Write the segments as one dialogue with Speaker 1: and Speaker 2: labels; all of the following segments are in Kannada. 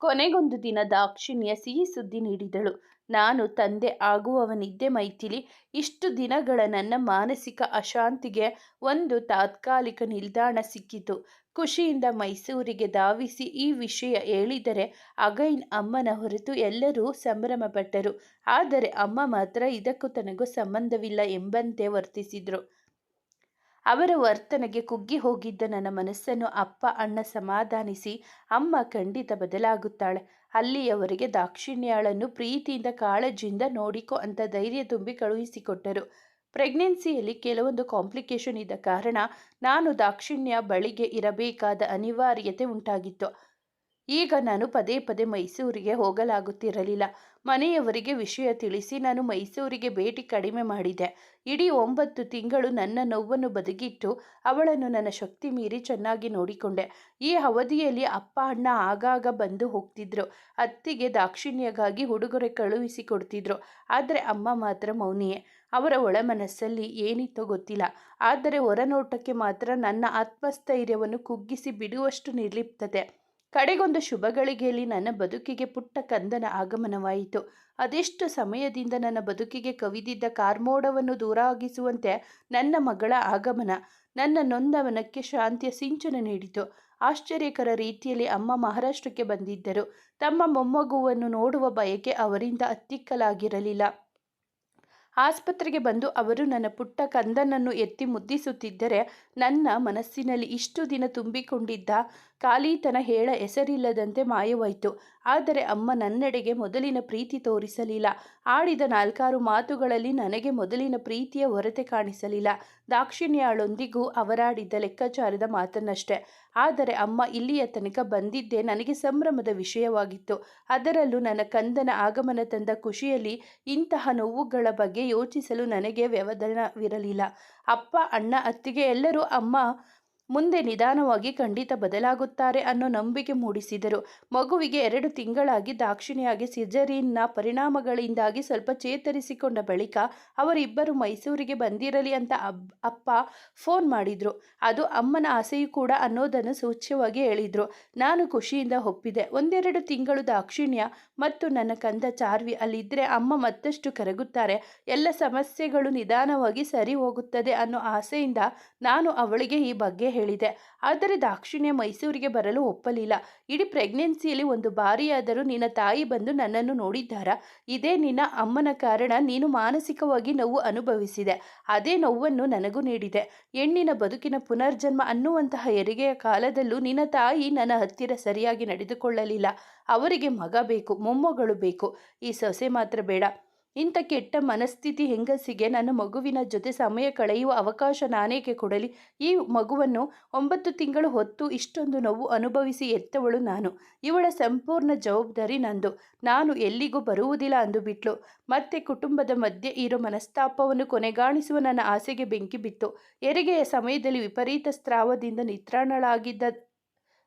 Speaker 1: ಕೊನೆಗೊಂದು ದಿನ ದಾಕ್ಷಿಣ್ಯ ಸಿಹಿ ಸುದ್ದಿ ನೀಡಿದಳು. ನಾನು ತಂದೆ ಆಗುವವನಿದ್ದೆ ಮೈಥಿಲಿ. ಇಷ್ಟು ದಿನಗಳ ನನ್ನ ಮಾನಸಿಕ ಅಶಾಂತಿಗೆ ಒಂದು ತಾತ್ಕಾಲಿಕ ನಿಲ್ದಾಣ ಸಿಕ್ಕಿತು. ಖುಷಿಯಿಂದ ಮೈಸೂರಿಗೆ ಧಾವಿಸಿ ಈ ವಿಷಯ ಹೇಳಿದರೆ ಅಗೈನ್ ಅಮ್ಮನ ಹೊರತು ಎಲ್ಲರೂ ಸಂಭ್ರಮಪಟ್ಟರು. ಆದರೆ ಅಮ್ಮ ಮಾತ್ರ ಇದಕ್ಕೂ ತನಗೂ ಸಂಬಂಧವಿಲ್ಲ ಎಂಬಂತೆ ವರ್ತಿಸಿದ್ರು. ಅವರ ವರ್ತನೆಗೆ ಕುಗ್ಗಿ ಹೋಗಿದ್ದ ನನ್ನ ಮನಸ್ಸನ್ನು ಅಪ್ಪ, ಅಣ್ಣ ಸಮಾಧಾನಿಸಿ, ಅಮ್ಮ ಖಂಡಿತ ಬದಲಾಗುತ್ತಾಳೆ. ಅಲ್ಲಿಯವರೆಗೆ ದಾಕ್ಷಿಣ್ಯಾಳನ್ನು ಪ್ರೀತಿಯಿಂದ ಕಾಳಜಿಯಿಂದ ನೋಡಿಕೊ ಅಂತ ಧೈರ್ಯ ತುಂಬಿ ಕಳುಹಿಸಿಕೊಟ್ಟರು. ಪ್ರೆಗ್ನೆನ್ಸಿಯಲ್ಲಿ ಕೆಲವೊಂದು ಕಾಂಪ್ಲಿಕೇಶನ್ ಇದ್ದ ಕಾರಣ ನಾನು ದಾಕ್ಷಿಣ್ಯ ಬಳಿಗೆ ಇರಬೇಕಾದ ಅನಿವಾರ್ಯತೆ ಉಂಟಾಗಿತ್ತು. ಈಗ ನಾನು ಪದೇ ಪದೇ ಮೈಸೂರಿಗೆ ಹೋಗಲಾಗುತ್ತಿರಲಿಲ್ಲ. ಮನೆಯವರಿಗೆ ವಿಷಯ ತಿಳಿಸಿ ನಾನು ಮೈಸೂರಿಗೆ ಭೇಟಿ ಕಡಿಮೆ ಮಾಡಿದೆ. ಇಡೀ ಒಂಬತ್ತು ತಿಂಗಳು ನನ್ನ ನೋವನ್ನು ಬದುಕಿಟ್ಟು ಅವಳನ್ನು ನನ್ನ ಶಕ್ತಿ ಮೀರಿ ಚೆನ್ನಾಗಿ ನೋಡಿಕೊಂಡೆ. ಈ ಅವಧಿಯಲ್ಲಿ ಅಪ್ಪ, ಅಣ್ಣ ಆಗಾಗ ಬಂದು ಹೋಗ್ತಿದ್ರು. ಅತ್ತಿಗೆ ದಾಕ್ಷಿಣ್ಯಗಾಗಿ ಉಡುಗೊರೆ ಕಳುಹಿಸಿಕೊಡ್ತಿದ್ರು ಆದರೆ ಅಮ್ಮ ಮಾತ್ರ ಮೌನಿಯೇ. ಅವರ ಒಳಮನಸ್ಸಲ್ಲಿ ಏನಿತ್ತೋ ಗೊತ್ತಿಲ್ಲ. ಆದರೆ ಹೊರನೋಟಕ್ಕೆ ಮಾತ್ರ ನನ್ನ ಆತ್ಮಸ್ಥೈರ್ಯವನ್ನು ಕುಗ್ಗಿಸಿ ಬಿಡುವಷ್ಟು ನಿರ್ಲಿಪ್ತತೆ. ಕಡೆಗೊಂದು ಶುಭಗಳಿಗೆಯಲ್ಲಿ ನನ್ನ ಬದುಕಿಗೆ ಪುಟ್ಟ ಕಂದನ ಆಗಮನವಾಯಿತು. ಅದೆಷ್ಟು ಸಮಯದಿಂದ ನನ್ನ ಬದುಕಿಗೆ ಕವಿದಿದ್ದ ಕಾರ್ಮೋಡವನ್ನು ದೂರಾಗಿಸುವಂತೆ ನನ್ನ ಮಗಳ ಆಗಮನ, ನನ್ನ ನೊಂದವನಕ್ಕೆ ಶಾಂತಿಯ ಸಿಂಚನ ನೀಡಿತು. ಆಶ್ಚರ್ಯಕರ ರೀತಿಯಲ್ಲಿ ಅಮ್ಮ ಮಹಾರಾಷ್ಟ್ರಕ್ಕೆ ಬಂದಿದ್ದರು. ತಮ್ಮ ಮೊಮ್ಮಗುವನ್ನು ನೋಡುವ ಬಯಕೆ ಅವರಿಂದ ಅತ್ತಿಕ್ಕಲಾಗಿರಲಿಲ್ಲ. ಆಸ್ಪತ್ರೆಗೆ ಬಂದು ಅವರು ನನ್ನ ಪುಟ್ಟ ಕಂದನನ್ನು ಎತ್ತಿ ಮುದ್ದಿಸುತ್ತಿದ್ದರೆ ನನ್ನ ಮನಸ್ಸಿನಲ್ಲಿ ಇಷ್ಟು ದಿನ ತುಂಬಿಕೊಂಡಿದ್ದ ಖಾಲಿತನ ಹೇಳ ಹೆಸರಿಲ್ಲದಂತೆ ಮಾಯವಾಯಿತು. ಆದರೆ ಅಮ್ಮ ನನ್ನೆಡೆಗೆ ಮೊದಲಿನ ಪ್ರೀತಿ ತೋರಿಸಲಿಲ್ಲ. ಆಡಿದ ನಾಲ್ಕಾರು ಮಾತುಗಳಲ್ಲಿ ನನಗೆ ಮೊದಲಿನ ಪ್ರೀತಿಯ ಹೊರತೆ ಕಾಣಿಸಲಿಲ್ಲ. ದಾಕ್ಷಿಣ್ಯಾಳೊಂದಿಗೂ ಅವರಾಡಿದ್ದ ಲೆಕ್ಕಾಚಾರದ ಮಾತನ್ನಷ್ಟೇ. ಆದರೆ ಅಮ್ಮ ಇಲ್ಲಿಯ ತನಕ ಬಂದಿದ್ದೇ ನನಗೆ ಸಂಭ್ರಮದ ವಿಷಯವಾಗಿತ್ತು. ಅದರಲ್ಲೂ ನನ್ನ ಕಂದನ ಆಗಮನ ತಂದ ಖುಷಿಯಲ್ಲಿ ಇಂತಹ ನೋವುಗಳ ಬಗ್ಗೆ ಯೋಚಿಸಲು ನನಗೆ ವ್ಯವಧಾನವಿರಲಿಲ್ಲ. ಅಪ್ಪ, ಅಣ್ಣ, ಅತ್ತಿಗೆ ಎಲ್ಲರೂ ಅಮ್ಮ ಮುಂದೆ ನಿಧಾನವಾಗಿ ಖಂಡಿತ ಬದಲಾಗುತ್ತಾರೆ ಅನ್ನೋ ನಂಬಿಕೆ ಮೂಡಿಸಿದರು. ಮಗುವಿಗೆ ಎರಡು ತಿಂಗಳಾಗಿ ದಾಕ್ಷಿಣಿಯಾಗಿ ಸಿಜರಿನ್ನ ಪರಿಣಾಮಗಳಿಂದಾಗಿ ಸ್ವಲ್ಪ ಚೇತರಿಸಿಕೊಂಡ ಬಳಿಕ ಅವರಿಬ್ಬರು ಮೈಸೂರಿಗೆ ಬಂದಿರಲಿ ಅಂತ ಅಪ್ಪ ಫೋನ್ ಮಾಡಿದ್ರು. ಅದು ಅಮ್ಮನ ಆಸೆಯೂ ಕೂಡ ಅನ್ನೋದನ್ನು ಸೂಚ್ಯವಾಗಿ ಹೇಳಿದ್ರು. ನಾನು ಖುಷಿಯಿಂದ ಒಪ್ಪಿದೆ. ಒಂದೆರಡು ತಿಂಗಳು ದಾಕ್ಷಿಣ್ಯ ಮತ್ತು ನನ್ನ ಕಂದ ಚಾರ್ವಿ ಅಲ್ಲಿದ್ದರೆ ಅಮ್ಮ ಮತ್ತಷ್ಟು ಕರಗುತ್ತಾರೆ. ಎಲ್ಲ ಸಮಸ್ಯೆಗಳು ನಿಧಾನವಾಗಿ ಸರಿ ಹೋಗುತ್ತದೆ ಅನ್ನೋ ಆಸೆಯಿಂದ ನಾನು ಅವಳಿಗೆ ಈ ಬಗ್ಗೆ ಹೇಳಿದೆ. ಆದರೆ ದಾಕ್ಷಿಣ್ಯ ಮೈಸೂರಿಗೆ ಬರಲು ಒಪ್ಪಲಿಲ್ಲ. ಇಡೀ ಪ್ರೆಗ್ನೆನ್ಸಿಯಲ್ಲಿ ಒಂದು ಬಾರಿಯಾದರೂ ನಿನ್ನ ತಾಯಿ ಬಂದು ನನ್ನನ್ನು ನೋಡಿದ್ದಾರಾ? ಇದೇ ನಿನ್ನ ಅಮ್ಮನ ಕಾರಣ ನೀನು ಮಾನಸಿಕವಾಗಿ ನೋವು ಅನುಭವಿಸಿದೆ. ಅದೇ ನೋವನ್ನು ನನಗೂ ನೀಡಿದೆ. ಹೆಣ್ಣಿನ ಬದುಕಿನ ಪುನರ್ಜನ್ಮ ಅನ್ನುವಂತಹ ಹೆರಿಗೆಯ ಕಾಲದಲ್ಲೂ ನಿನ್ನ ತಾಯಿ ನನ್ನ ಹತ್ತಿರ ಸರಿಯಾಗಿ ನಡೆದುಕೊಳ್ಳಲಿಲ್ಲ. ಅವರಿಗೆ ಮಗ ಬೇಕು, ಮೊಮ್ಮಗಳು ಬೇಕು. ಈ ಸೊಸೆ ಮಾತ್ರ ಬೇಡ. ಇಂಥ ಕೆಟ್ಟ ಮನಸ್ಥಿತಿ ಹೆಂಗಸಿಗೆ ನನ್ನ ಮಗುವಿನ ಜೊತೆ ಸಮಯ ಕಳೆಯುವ ಅವಕಾಶ ನಾನೇಕೆ ಕೊಡಲಿ? ಈ ಮಗುವನ್ನು ಒಂಬತ್ತು ತಿಂಗಳು ಹೊತ್ತು ಇಷ್ಟೊಂದು ನೋವು ಅನುಭವಿಸಿ ಎತ್ತವಳು ನಾನು. ಇವಳ ಸಂಪೂರ್ಣ ಜವಾಬ್ದಾರಿ ನಂದು. ನಾನು ಎಲ್ಲಿಗೂ ಬರುವುದಿಲ್ಲ ಅಂದು ಬಿಟ್ಲು. ಮತ್ತೆ ಕುಟುಂಬದ ಮಧ್ಯೆ ಇರೋ ಮನಸ್ತಾಪವನ್ನು ಕೊನೆಗಾಣಿಸುವ ನನ್ನ ಆಸೆಗೆ ಬೆಂಕಿ ಬಿತ್ತು. ಹೆರಿಗೆಯ ಸಮಯದಲ್ಲಿ ವಿಪರೀತ ಸ್ರಾವದಿಂದ ನಿತ್ರಾಣಳಾಗಿದ್ದ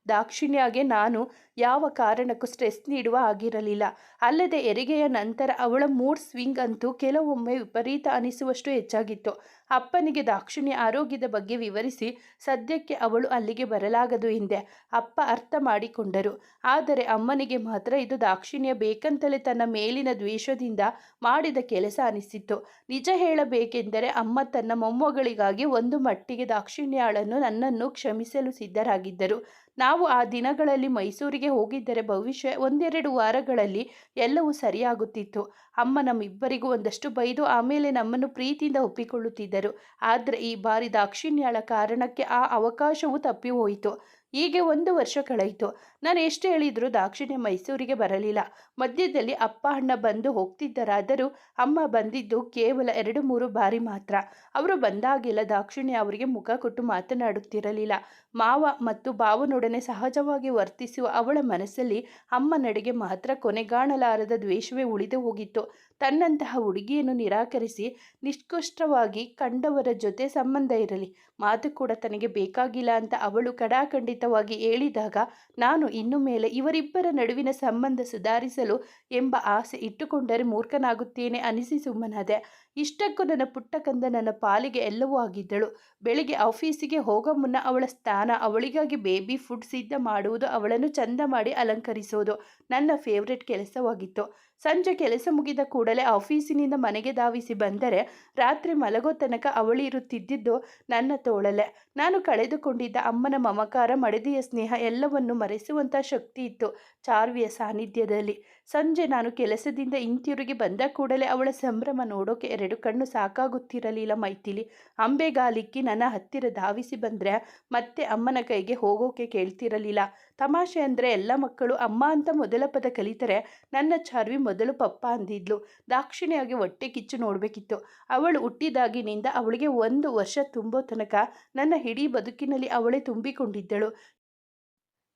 Speaker 1: ದಾಕ್ಷಿಣ್ಯಗೆ ನಾನು ಯಾವ ಕಾರಣಕ್ಕೂ ಸ್ಟ್ರೆಸ್ ನೀಡುವ ಆಗಿರಲಿಲ್ಲ ಅಲ್ಲದೆ ಹೆರಿಗೆಯ ನಂತರ ಅವಳ ಮೂಡ್ ಸ್ವಿಂಗ್ ಅಂತೂ ಕೆಲವೊಮ್ಮೆ ವಿಪರೀತ ಅನಿಸುವಷ್ಟು ಹೆಚ್ಚಾಗಿತ್ತು. ಅಪ್ಪನಿಗೆ ದಾಕ್ಷಿಣ್ಯ ಆರೋಗ್ಯದ ಬಗ್ಗೆ ವಿವರಿಸಿ ಸದ್ಯಕ್ಕೆ ಅವಳು ಅಲ್ಲಿಗೆ ಬರಲಾಗದು ಹಿಂದೆ ಅಪ್ಪ ಅರ್ಥ ಮಾಡಿಕೊಂಡರು. ಆದರೆ ಅಮ್ಮನಿಗೆ ಮಾತ್ರ ಇದು ದಾಕ್ಷಿಣ್ಯ ಬೇಕಂತಲೇ ತನ್ನ ಮೇಲಿನ ದ್ವೇಷದಿಂದ ಮಾಡಿದ ಕೆಲಸ ಅನಿಸಿತ್ತು. ನಿಜ ಹೇಳಬೇಕೆಂದರೆ ಅಮ್ಮ ತನ್ನ ಮೊಮ್ಮಗಳಿಗಾಗಿ ಒಂದು ಮಟ್ಟಿಗೆ ದಾಕ್ಷಿಣ್ಯಾಳನ್ನು ನನ್ನನ್ನು ಕ್ಷಮಿಸಲು ಸಿದ್ಧರಾಗಿದ್ದರು. ನಾವು ಆ ದಿನಗಳಲ್ಲಿ ಮೈಸೂರಿಗೆ ಹೋಗಿದ್ದರೆ ಭವಿಷ್ಯ ಒಂದೆರಡು ವಾರಗಳಲ್ಲಿ ಎಲ್ಲವೂ ಸರಿಯಾಗುತ್ತಿತ್ತು. ಅಮ್ಮ ನಮ್ಮಿಬ್ಬರಿಗೂ ಒಂದಷ್ಟು ಬೈದು ಆಮೇಲೆ ನಮ್ಮನ್ನು ಪ್ರೀತಿಯಿಂದ ಒಪ್ಪಿಕೊಳ್ಳುತ್ತಿದ್ದರು. ಆದರೆ ಈ ಬಾರಿ ದಾಕ್ಷಿಣ್ಯಾಳ ಕಾರಣಕ್ಕೆ ಆ ಅವಕಾಶವು ತಪ್ಪಿ ಹೋಯಿತು ಹೀಗೆ ಒಂದು ವರ್ಷ ಕಳೆಯಿತು. ನಾನು ಎಷ್ಟು ಹೇಳಿದರೂ ದಾಕ್ಷಿಣ್ಯ ಮೈಸೂರಿಗೆ ಬರಲಿಲ್ಲ. ಮಧ್ಯದಲ್ಲಿ ಅಪ್ಪ, ಅಣ್ಣ ಬಂದು ಹೋಗ್ತಿದ್ದರಾದರೂ ಅಮ್ಮ ಬಂದಿದ್ದು ಕೇವಲ ಎರಡು, ಮೂರು ಬಾರಿ ಮಾತ್ರ. ಅವರು ಬಂದಾಗೆಲ್ಲ ದಾಕ್ಷಿಣ್ಯ ಅವರಿಗೆ ಮುಖ ಕೊಟ್ಟು ಮಾತನಾಡುತ್ತಿರಲಿಲ್ಲ. ಮಾವ ಮತ್ತು ಭಾವನೊಡನೆ ಸಹಜವಾಗಿ ವರ್ತಿಸುವ ಅವಳ ಮನಸ್ಸಲ್ಲಿ ಅಮ್ಮ ನಡೆಗೆ ಮಾತ್ರ ಕೊನೆಗಾಣಲಾರದ ದ್ವೇಷವೇ ಉಳಿದು ಹೋಗಿತ್ತು. ತನ್ನಂತಹ ಹುಡುಗಿಯನ್ನು ನಿರಾಕರಿಸಿ ನಿಷ್ಕೃಷ್ಟವಾಗಿ ಕಂಡವರ ಜೊತೆ ಸಂಬಂಧ ಇರಲಿ. ಮಾತು ಕೂಡ ತನಗೆ ಬೇಕಾಗಿಲ್ಲ ಅಂತ ಅವಳು ಕಡಾಖಂಡಿತ ಸಮೇತವಾಗಿ ಹೇಳಿದಾಗ, ನಾನು ಇನ್ನು ಮೇಲೆ ಇವರಿಬ್ಬರ ನಡುವಿನ ಸಂಬಂಧ ಸುಧಾರಿಸಲು ಎಂಬ ಆಸೆ ಇಟ್ಟುಕೊಂಡರೆ ಮೂರ್ಖನಾಗುತ್ತೇನೆ ಅನಿಸಿ ಸುಮ್ಮನಾದೆ. ಇಷ್ಟಕ್ಕೂ ನನ್ನ ಪುಟ್ಟ ಕಂದ ನನ್ನ ಪಾಲಿಗೆ ಎಲ್ಲವೂ ಆಗಿದ್ದಳು. ಬೆಳಿಗ್ಗೆ ಆಫೀಸಿಗೆ ಹೋಗೋ ಮುನ್ನ ಅವಳ ಸ್ಥಾನ, ಅವಳಿಗಾಗಿ ಬೇಬಿ ಫುಡ್ ಸಿದ್ಧ ಮಾಡುವುದು ಅವಳನ್ನು ಚಂದ ಮಾಡಿ ಅಲಂಕರಿಸೋದು ನನ್ನ ಫೇವ್ರೆಟ್ ಕೆಲಸವಾಗಿತ್ತು. ಸಂಜೆ ಕೆಲಸ ಮುಗಿದ ಕೂಡಲೇ ಆಫೀಸಿನಿಂದ ಮನೆಗೆ ಧಾವಿಸಿ ಬಂದರೆ ರಾತ್ರಿ ಮಲಗೋ ತನಕ ಅವಳಿರುತ್ತಿದ್ದಿದ್ದು ನನ್ನ ತೋಳಲೆ ನಾನು ಕಳೆದುಕೊಂಡಿದ್ದ ಅಮ್ಮನ ಮಮಕಾರ, ಮಡದಿಯ ಸ್ನೇಹ ಎಲ್ಲವನ್ನು ಮರೆಸುವಂಥ ಶಕ್ತಿ ಇತ್ತು ಚಾರ್ವಿಯ ಸಾನ್ನಿಧ್ಯದಲ್ಲಿ. ಸಂಜೆ ನಾನು ಕೆಲಸದಿಂದ ಇಂತಿರುಗಿ ಬಂದ ಕೂಡಲೇ ಅವಳ ಸಂಭ್ರಮ ನೋಡೋಕೆ ಎರಡು ಕಣ್ಣು ಸಾಕಾಗುತ್ತಿರಲಿಲ್ಲ ಮೈಥಿಲಿ. ಅಂಬೆಗಾಲಿಕ್ಕಿ ನನ್ನ ಹತ್ತಿರ ಧಾವಿಸಿ ಬಂದರೆ ಮತ್ತೆ ಅಮ್ಮನ ಕೈಗೆ ಹೋಗೋಕೆ ಕೇಳ್ತಿರಲಿಲ್ಲ. ತಮಾಷೆ ಅಂದರೆ ಎಲ್ಲ ಮಕ್ಕಳು ಅಮ್ಮ ಅಂತ ಮೊದಲ ಪದ ಕಲಿತರೆ ನನ್ನ ಚಾರ್ವಿ ಮೊದಲು ಪಪ್ಪ ಅಂದಿದ್ಲು. ದಾಕ್ಷಿಣಿಯಾಗಿ ಹೊಟ್ಟೆ ಕಿಚ್ಚು ನೋಡಬೇಕಿತ್ತು. ಅವಳು ಹುಟ್ಟಿದಾಗಿನಿಂದ ಅವಳಿಗೆ ಒಂದು ವರ್ಷ ತುಂಬೋ ತನಕ ನನ್ನ ಇಡೀ ಬದುಕಿನಲ್ಲಿ ಅವಳೇ ತುಂಬಿಕೊಂಡಿದ್ದಳು.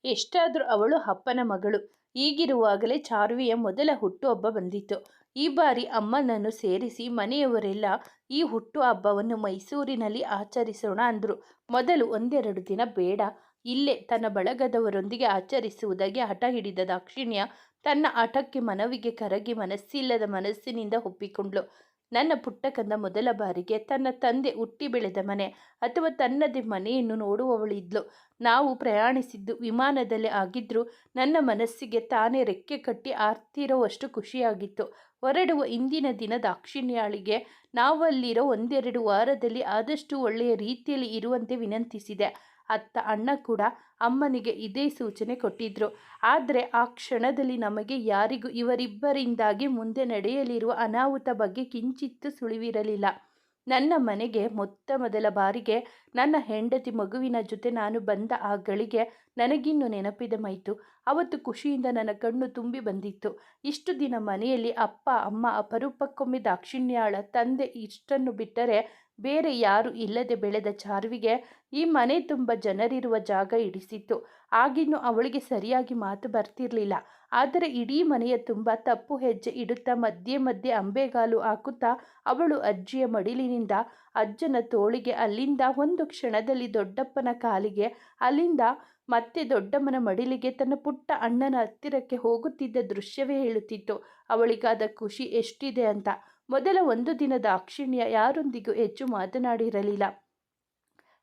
Speaker 1: ಎಷ್ಟಾದರೂ ಅವಳು ಅಪ್ಪನ ಮಗಳು. ಈಗಿರುವಾಗಲೇ ಚಾರ್ವಿಯ ಮೊದಲ ಹುಟ್ಟುಹಬ್ಬ ಬಂದಿತ್ತು. ಈ ಬಾರಿ ಅಮ್ಮನನ್ನು ಸೇರಿಸಿ ಮನೆಯವರೆಲ್ಲ ಈ ಹುಟ್ಟು ಹಬ್ಬವನ್ನು ಮೈಸೂರಿನಲ್ಲಿ ಆಚರಿಸೋಣ ಅಂದರು. ಮೊದಲು ಒಂದೆರಡು ದಿನ ಬೇಡ. ಇಲ್ಲೇ ತನ್ನ ಬಳಗದವರೊಂದಿಗೆ ಆಚರಿಸುವುದಾಗಿ ಹಠ ಹಿಡಿದ ದಾಕ್ಷಿಣ್ಯ ತನ್ನ ಹಠಕ್ಕೆ ಮನವಿಗೆ ಕರಗಿ ಮನಸ್ಸಿಲ್ಲದ ಮನಸ್ಸಿನಿಂದ ಒಪ್ಪಿಕೊಂಡ್ಳು. ನನ್ನ ಪುಟ್ಟ ಕಂದ ಮೊದಲ ಬಾರಿಗೆ ತನ್ನ ತಂದೆ ಹುಟ್ಟಿ ಬೆಳೆದ ಮನೆ ಅಥವಾ ತನ್ನದೇ ಮನೆಯನ್ನು ನೋಡುವವಳಿದ್ಲು ನಾವು ಪ್ರಯಾಣಿಸಿದ್ದು ವಿಮಾನದಲ್ಲಿ ಆಗಿದ್ರು ನನ್ನ ಮನಸ್ಸಿಗೆ ತಾನೇ ರೆಕ್ಕೆ ಕಟ್ಟಿ ಆರ್ತಿರೋವಷ್ಟು ಖುಷಿಯಾಗಿತ್ತು. ಹೊರಡುವ ಇಂದಿನ ದಿನ ದಾಕ್ಷಿಣ್ಯಾಳಿಗೆ ನಾವಲ್ಲಿರೋ ಒಂದೆರಡು ವಾರದಲ್ಲಿ ಆದಷ್ಟು ಒಳ್ಳೆಯ ರೀತಿಯಲ್ಲಿ ಇರುವಂತೆ ವಿನಂತಿಸಿದೆ. ಅತ್ತ ಅಣ್ಣ ಕೂಡ ಅಮ್ಮನಿಗೆ ಇದೇ ಸೂಚನೆ ಕೊಟ್ಟಿದ್ರು. ಆದರೆ ಆ ಕ್ಷಣದಲ್ಲಿ ನಮಗೆ ಯಾರಿಗೂ ಇವರಿಬ್ಬರಿಂದಾಗಿ ಮುಂದೆ ನಡೆಯಲಿರುವ ಅನಾಹುತ ಬಗ್ಗೆ ಕಿಂಚಿತ್ತು ಸುಳಿವಿರಲಿಲ್ಲ. ನನ್ನ ಮನೆಗೆ ಮೊತ್ತ ಮೊದಲ ಬಾರಿಗೆ ನನ್ನ ಹೆಂಡತಿ ಮಗುವಿನ ಜೊತೆ ನಾನು ಬಂದ ಆ ಗಳಿಗೆ ನನಗಿನ್ನು ನೆನಪಿದ ಮೈತು. ಅವತ್ತು ಖುಷಿಯಿಂದ ನನ್ನ ಕಣ್ಣು ತುಂಬಿ ಬಂದಿತ್ತು. ಇಷ್ಟು ದಿನ ಮನೆಯಲ್ಲಿ ಅಪ್ಪ, ಅಮ್ಮ ಅಪರೂಪಕ್ಕೊಮ್ಮೆ ದಾಕ್ಷಿಣ್ಯಾಳ ತಂದೆ ಇಷ್ಟನ್ನು ಬಿಟ್ಟರೆ ಬೇರೆ ಯಾರು ಇಲ್ಲದೆ ಬೆಳೆದ ಚಾರ್ವಿಗೆ ಈ ಮನೆ ತುಂಬ ಜನರಿರುವ ಜಾಗ ಇಡಿಸಿತ್ತು ಆಗಿನ್ನು ಅವಳಿಗೆ ಸರಿಯಾಗಿ ಮಾತು ಬರ್ತಿರಲಿಲ್ಲ. ಆದರೆ ಇಡೀ ಮನೆಯ ತುಂಬ ತಪ್ಪು ಹೆಜ್ಜೆ ಇಡುತ್ತಾ ಮಧ್ಯೆ ಮಧ್ಯೆ ಅಂಬೆಗಾಲು ಹಾಕುತ್ತಾ ಅವಳು ಅಜ್ಜಿಯ ಮಡಿಲಿನಿಂದ ಅಜ್ಜನ ತೋಳಿಗೆ, ಅಲ್ಲಿಂದ ಒಂದು ಕ್ಷಣದಲ್ಲಿ ದೊಡ್ಡಪ್ಪನ ಕಾಲಿಗೆ, ಅಲ್ಲಿಂದ ಮತ್ತೆ ದೊಡ್ಡಮ್ಮನ ಮಡಿಲಿಗೆ ತನ್ನ ಪುಟ್ಟ ಅಣ್ಣನ ಹತ್ತಿರಕ್ಕೆ ಹೋಗುತ್ತಿದ್ದ ದೃಶ್ಯವೇ ಹೇಳುತ್ತಿತ್ತು. ಅವಳಿಗಾದ ಖುಷಿ ಎಷ್ಟಿದೆ ಅಂತ. ಮೊದಲ ಒಂದು ದಿನದ ಅಕ್ಷಿಣ್ಯ ಯಾರೊಂದಿಗೂ ಹೆಚ್ಚು ಮಾತನಾಡಿರಲಿಲ್ಲ.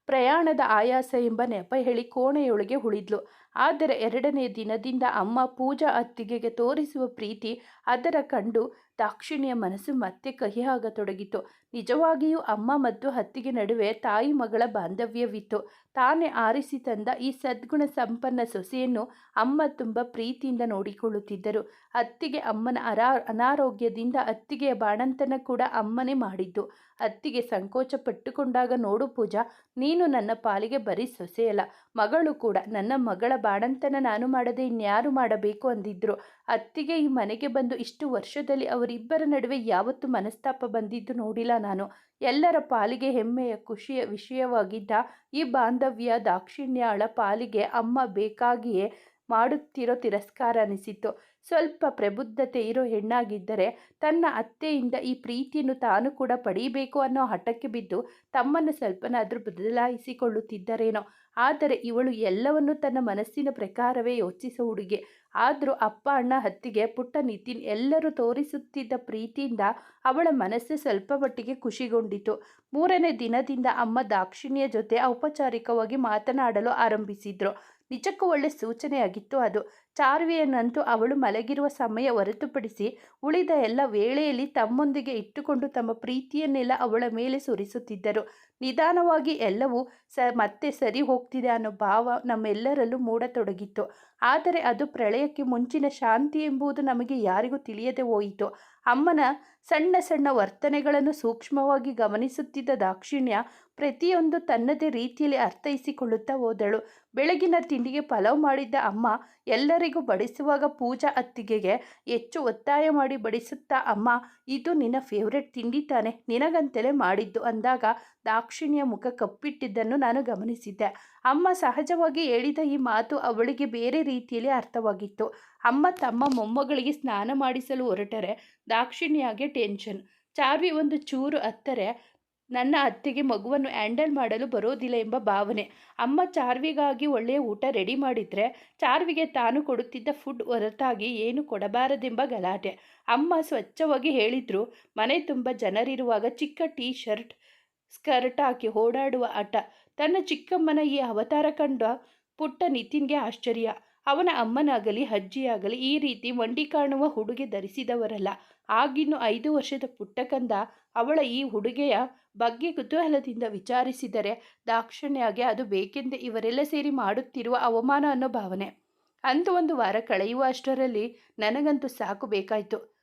Speaker 1: ಪ್ರಯಾಣದ ಆಯಾಸ ಎಂಬ ನೆಪ ಹೇಳಿ ಕೋಣೆಯೊಳಗೆ ಉಳಿದ್ಲು. ಆದರೆ ಎರಡನೇ ದಿನದಿಂದ ಅಮ್ಮ ಪೂಜಾ ಅತ್ತಿಗೆಗೆ ತೋರಿಸುವ ಪ್ರೀತಿ ಅದರ ಕಂಡು ದಾಕ್ಷಿಣಿಯ ಮನಸ್ಸು ಮತ್ತೆ ಕಹಿಯಾಗತೊಡಗಿತು ನಿಜವಾಗಿಯೂ ಅಮ್ಮ ಮತ್ತು ಹತ್ತಿಗೆ ನಡುವೆ ತಾಯಿ ಮಗಳ ಬಾಂಧವ್ಯವಿತ್ತು. ತಾನೇ ಆರಿಸಿ ತಂದ ಈ ಸದ್ಗುಣ ಸಂಪನ್ನ ಸೊಸೆಯನ್ನು ಅಮ್ಮ ತುಂಬ ಪ್ರೀತಿಯಿಂದ ನೋಡಿಕೊಳ್ಳುತ್ತಿದ್ದರು. ಅತ್ತಿಗೆ ಅಮ್ಮನ ಅರಾ, ಅನಾರೋಗ್ಯದಿಂದ ಅತ್ತಿಗೆಯ ಬಾಣಂತನ ಕೂಡ ಅಮ್ಮನೇ ಮಾಡಿದ್ದು. ಅತ್ತಿಗೆ ಸಂಕೋಚ ಪಟ್ಟುಕೊಂಡಾಗ ನೋಡು ಪೂಜಾ, ನೀನು ನನ್ನ ಪಾಲಿಗೆ ಬರೀ ಸೊಸೆಯಲ್ಲ ಮಗಳು ಕೂಡ ನನ್ನ ಮಗಳ ಬಾಣಂತನ ನಾನು ಮಾಡದೆ ಇನ್ಯಾರು ಮಾಡಬೇಕು ಅಂದಿದ್ರು. ಅತ್ತಿಗೆ ಈ ಮನೆಗೆ ಬಂದು ಇಷ್ಟು ವರ್ಷದಲ್ಲಿ ಅವರಿಬ್ಬರ ನಡುವೆ ಯಾವತ್ತೂ ಮನಸ್ತಾಪ ಬಂದಿದ್ದು ನೋಡಿಲ್ಲ ನಾನು. ಎಲ್ಲರ ಪಾಲಿಗೆ ಹೆಮ್ಮೆಯ ಖುಷಿಯ ವಿಷಯವಾಗಿದ್ದ ಈ ಬಾಂಧವ್ಯ ದಾಕ್ಷಿಣ್ಯಾಳ ಪಾಲಿಗೆ ಅಮ್ಮ ಬೇಕಾಗಿಯೇ ಮಾಡುತ್ತಿರೋ ತಿರಸ್ಕಾರ ಅನಿಸಿತು ಸ್ವಲ್ಪ ಪ್ರಬುದ್ಧತೆ ಇರೋ ಹೆಣ್ಣಾಗಿದ್ದರೆ ತನ್ನ ಅತ್ತೆಯಿಂದ ಈ ಪ್ರೀತಿಯನ್ನು ತಾನು ಕೂಡ ಪಡೀಬೇಕು ಅನ್ನೋ ಹಠಕ್ಕೆ ಬಿದ್ದು ತಮ್ಮನ್ನು ಸ್ವಲ್ಪನಾದರೂ ಬದಲಾಯಿಸಿಕೊಳ್ಳುತ್ತಿದ್ದರೇನೋ. ಆದರೆ ಇವಳು ಎಲ್ಲವನ್ನೂ ತನ್ನ ಮನಸ್ಸಿನ ಪ್ರಕಾರವೇ ಯೋಚಿಸೋ ಹುಡುಗಿ. ಆದರೂ ಅಪ್ಪ, ಅಣ್ಣ ಹತ್ತಿಗೆ ಪುಟ್ಟ ನಿತಿನ್ ಎಲ್ಲರೂ ತೋರಿಸುತ್ತಿದ್ದ ಪ್ರೀತಿಯಿಂದ ಅವಳ ಮನಸ್ಸು ಸ್ವಲ್ಪ ಮಟ್ಟಿಗೆ ಖುಷಿಗೊಂಡಿತು. ಮೂರನೇ ದಿನದಿಂದ ಅಮ್ಮ ದಾಕ್ಷಿಣ್ಯ ಜೊತೆ ಔಪಚಾರಿಕವಾಗಿ ಮಾತನಾಡಲು ಆರಂಭಿಸಿದ್ರು. ನಿಜಕ್ಕೂ ಒಳ್ಳೆ ಸೂಚನೆಯಾಗಿತ್ತು ಅದು. ಚಾರ್ವಿಯನ್ನಂತೂ ಅವಳು ಮಲಗಿರುವ ಸಮಯ ಹೊರತುಪಡಿಸಿ ಉಳಿದ ಎಲ್ಲ ವೇಳೆಯಲ್ಲಿ ತಮ್ಮೊಂದಿಗೆ ಇಟ್ಟುಕೊಂಡು ತಮ್ಮ ಪ್ರೀತಿಯನ್ನೆಲ್ಲ ಅವಳ ಮೇಲೆ ಸುರಿಸುತ್ತಿದ್ದರು. ನಿಧಾನವಾಗಿ ಎಲ್ಲವೂ ಸ ಮತ್ತೆ ಸರಿ ಹೋಗ್ತಿದೆ ಅನ್ನೋ ಭಾವ ನಮ್ಮೆಲ್ಲರಲ್ಲೂ ಮೂಡತೊಡಗಿತ್ತು. ಆದರೆ ಅದು ಪ್ರಳಯಕ್ಕೆ ಮುಂಚಿನ ಶಾಂತಿ ಎಂಬುದು ನಮಗೆ ಯಾರಿಗೂ ತಿಳಿಯದೆ ಹೋಯಿತು. ಅಮ್ಮನ ಸಣ್ಣ ಸಣ್ಣ ವರ್ತನೆಗಳನ್ನು ಸೂಕ್ಷ್ಮವಾಗಿ ಗಮನಿಸುತ್ತಿದ್ದ ದಾಕ್ಷಿಣ್ಯ ಪ್ರತಿಯೊಂದು ತನ್ನದೇ ರೀತಿಯಲ್ಲಿ ಅರ್ಥೈಸಿಕೊಳ್ಳುತ್ತಾ ಹೋದಳು. ಬೆಳಗಿನ ತಿಂಡಿಗೆ ಪಲಾವ್ ಮಾಡಿದ್ದ ಅಮ್ಮ ಎಲ್ಲರಿಗೂ ಬಡಿಸುವಾಗ ಪೂಜಾ ಅತ್ತಿಗೆಗೆ ಹೆಚ್ಚು ಒತ್ತಾಯ ಮಾಡಿ ಬಡಿಸುತ್ತಾ, ಅಮ್ಮ, ಇದು ನಿನ್ನ ಫೇವ್ರೆಟ್ ತಿಂಡಿ ತಾನೆ. ನಿನಗಂತಲೇ ಮಾಡಿದ್ದು ಅಂದಾಗ ದಾಕ್ಷಿಣ್ಯ ಮುಖ ಕಪ್ಪಿಟ್ಟಿದ್ದನ್ನು ನಾನು ಗಮನಿಸಿದ್ದೆ. ಅಮ್ಮ ಸಹಜವಾಗಿ ಹೇಳಿದ ಈ ಮಾತು ಅವಳಿಗೆ ಬೇರೆ ರೀತಿಯಲ್ಲಿ ಅರ್ಥವಾಗಿತ್ತು. ಅಮ್ಮ ತಮ್ಮ ಮೊಮ್ಮಗಳಿಗೆ ಸ್ನಾನ ಮಾಡಿಸಲು ಹೊರಟರೆ, ದಾಕ್ಷಿಣ್ಯಾಗೆ ಟೆನ್ಷನ್ ಚಾರ್ವಿ ಒಂದು ಚೂರು ಹತ್ತರೆ ನನ್ನ ಅತ್ತೆಗೆ ಮಗುವನ್ನು ಹ್ಯಾಂಡಲ್ ಮಾಡಲು ಬರೋದಿಲ್ಲ ಎಂಬ ಭಾವನೆ. ಅಮ್ಮ ಚಾರ್ವಿಗಾಗಿ ಒಳ್ಳೆಯ ಊಟ ರೆಡಿ ಮಾಡಿದರೆ ಚಾರ್ವಿಗೆ ತಾನು ಕೊಡುತ್ತಿದ್ದ ಫುಡ್ ಹೊರತಾಗಿ ಏನು ಕೊಡಬಾರದೆಂಬ ಗಲಾಟೆ. ಅಮ್ಮ ಸ್ವಚ್ಛವಾಗಿ ಹೇಳಿದ್ರು, ಮನೆ ತುಂಬ ಜನರಿರುವಾಗ ಚಿಕ್ಕ ಟೀ ಶರ್ಟ್ ಸ್ಕರ್ಟ್ ಹಾಕಿ ಓಡಾಡುವ ಆಟ ತನ್ನ ಚಿಕ್ಕಮ್ಮನ ಈ ಅವತಾರ ಕಂಡ ಪುಟ್ಟ ನಿತಿನ್ಗೆ ಆಶ್ಚರ್ಯ. ಅವನ ಅಮ್ಮನಾಗಲಿ, ಅಜ್ಜಿಯಾಗಲಿ ಈ ರೀತಿ ಮಂಡಿ ಕಾಣುವ ಹುಡುಗೆ ಧರಿಸಿದವರಲ್ಲ. ಆಗಿನ್ನು ಐದು ವರ್ಷದ ಪುಟ್ಟಕಂದ ಅವಳ ಈ ಹುಡುಗೆಯ ಬಗ್ಗೆ ಕುತೂಹಲದಿಂದ ವಿಚಾರಿಸಿದರೆ ದಾಕ್ಷಿಣ್ಯಾಗೆ ಅದು ಬೇಕೆಂದೇ ಇವರೆಲ್ಲ ಸೇರಿ ಮಾಡುತ್ತಿರುವ ಅವಮಾನ ಅನ್ನೋ ಭಾವನೆ. ಅಂದು ಒಂದು ವಾರ ಕಳೆಯುವ ಅಷ್ಟರಲ್ಲಿ ನನಗಂತೂ ಸಾಕು ಬೇಕಾಯಿತು.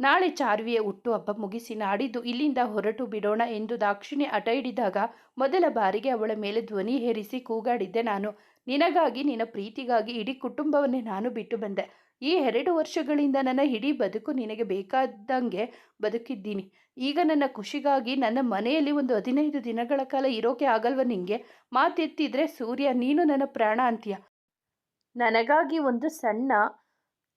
Speaker 1: ನಾಳೆ ಚಾರ್ವಿಯ ಹುಟ್ಟುಹಬ್ಬ ಮುಗಿಸಿ ನಾಡಿದ್ದು ಇಲ್ಲಿಂದ ಹೊರಟು ಬಿಡೋಣ ಎಂದು ದಾಕ್ಷಿಣ್ಯ ಹಠ ಹಿಡಿದಾಗ ಮೊದಲ ಬಾರಿಗೆ ಅವಳ ಮೇಲೆ ಧ್ವನಿ ಹೇರಿಸಿ ಕೂಗಾಡಿದ್ದೆ ನಾನು. ನಿನಗಾಗಿ, ನಿನ್ನ ಪ್ರೀತಿಗಾಗಿ ಇಡೀ ಕುಟುಂಬವನ್ನೇ ನಾನು ಬಿಟ್ಟು ಬಂದೆ. ಈ ಎರಡು ವರ್ಷಗಳಿಂದ ನನ್ನ ಇಡೀ ಬದುಕು ನಿನಗೆ ಬೇಕಾದಂಗೆ ಬದುಕಿದ್ದೀನಿ. ಈಗ ನನ್ನ ಖುಷಿಗಾಗಿ ನನ್ನ ಮನೆಯಲ್ಲಿ ಒಂದು ಹದಿನೈದು ದಿನಗಳ ಕಾಲ ಇರೋಕೆ ಆಗಲ್ವ ನಿಂಗೆ? ಮಾತೆತ್ತಿದ್ರೆ ಸೂರ್ಯ, ನೀನು ನನ್ನ ಪ್ರಾಣ ಅಂತೀಯ. ನನಗಾಗಿ ಒಂದು ಸಣ್ಣ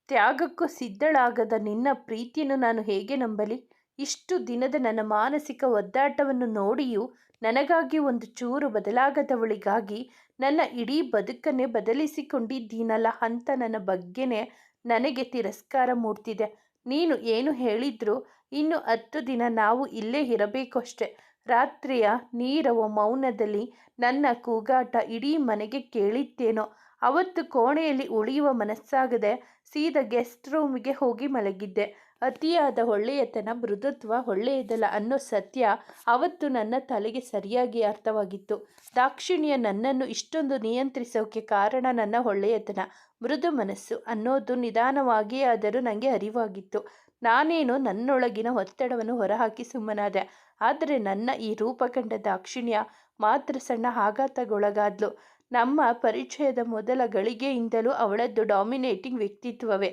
Speaker 1: ತ್ಯಾಗಕ್ಕೂ ಸಿದ್ಧಳಾಗದ ನಿನ್ನ ಪ್ರೀತಿಯನ್ನು ನಾನು ಹೇಗೆ ನಂಬಲಿ? ಇಷ್ಟು ದಿನದ ನನ್ನ ಮಾನಸಿಕ ಒದ್ದಾಟವನ್ನು ನೋಡಿಯೂ ನನಗಾಗಿ ಒಂದು ಚೂರು ಬದಲಾಗದವಳಿಗಾಗಿ ನನ್ನ ಇಡೀ ಬದುಕನ್ನೇ ಬದಲಿಸಿಕೊಂಡಿದ್ದೀನಲ್ಲ ಅಂತ ನನ್ನ ಬಗ್ಗೆನೇ ನನಗೆ ತಿರಸ್ಕಾರ ಮೂಡ್ತಿದೆ. ನೀನು ಏನು ಹೇಳಿದ್ರು ಇನ್ನು ಹತ್ತು ದಿನ ನಾವು ಇಲ್ಲೇ ಇರಬೇಕು ಅಷ್ಟೆ ರಾತ್ರಿಯ ನೀರವ ಮೌನದಲ್ಲಿ ನನ್ನ ಕೂಗಾಟ ಇಡೀ ಮನೆಗೆ ಕೇಳಿತ್ತೇನೋ. ಅವತ್ತು ಕೋಣೆಯಲ್ಲಿ ಉಳಿಯುವ ಮನಸ್ಸಾಗದೆ ಸೀದಾ ಗೆಸ್ಟ್ ರೂಮಿಗೆ ಹೋಗಿ ಮಲಗಿದ್ದೆ. ಅತಿಯಾದ ಒಳ್ಳೆಯತನ, ಮೃದುತ್ವ ಒಳ್ಳೆಯದಲ್ಲ ಅನ್ನೋ ಸತ್ಯ ಅವತ್ತು ನನ್ನ ತಲೆಗೆ ಸರಿಯಾಗಿ ಅರ್ಥವಾಗಿತ್ತು. ದಾಕ್ಷಿಣ್ಯ ನನ್ನನ್ನು ಇಷ್ಟೊಂದು ನಿಯಂತ್ರಿಸೋಕೆ ಕಾರಣ ನನ್ನ ಒಳ್ಳೆಯತನ, ಮೃದು ಮನಸ್ಸು ಅನ್ನೋದು ನಿಧಾನವಾಗಿಯೇ ಆದರೂ ನನಗೆ ಅರಿವಾಗಿತ್ತು. ನಾನೇನು ನನ್ನೊಳಗಿನ ಒತ್ತಡವನ್ನು ಹೊರಹಾಕಿ ಸುಮ್ಮನಾದೆ, ಆದರೆ ನನ್ನ ಈ ರೂಪಕಂಡ ದಾಕ್ಷಿಣ್ಯ ಮಾತ್ರ ಸಣ್ಣ ಆಘಾತಗೊಳಗಾದ್ಲು ನಮ್ಮ ಪರಿಚಯದ ಮೊದಲ ಗಳಿಗೆಯಿಂದಲೂ ಅವಳದ್ದು ಡಾಮಿನೇಟಿಂಗ್ ವ್ಯಕ್ತಿತ್ವವೇ.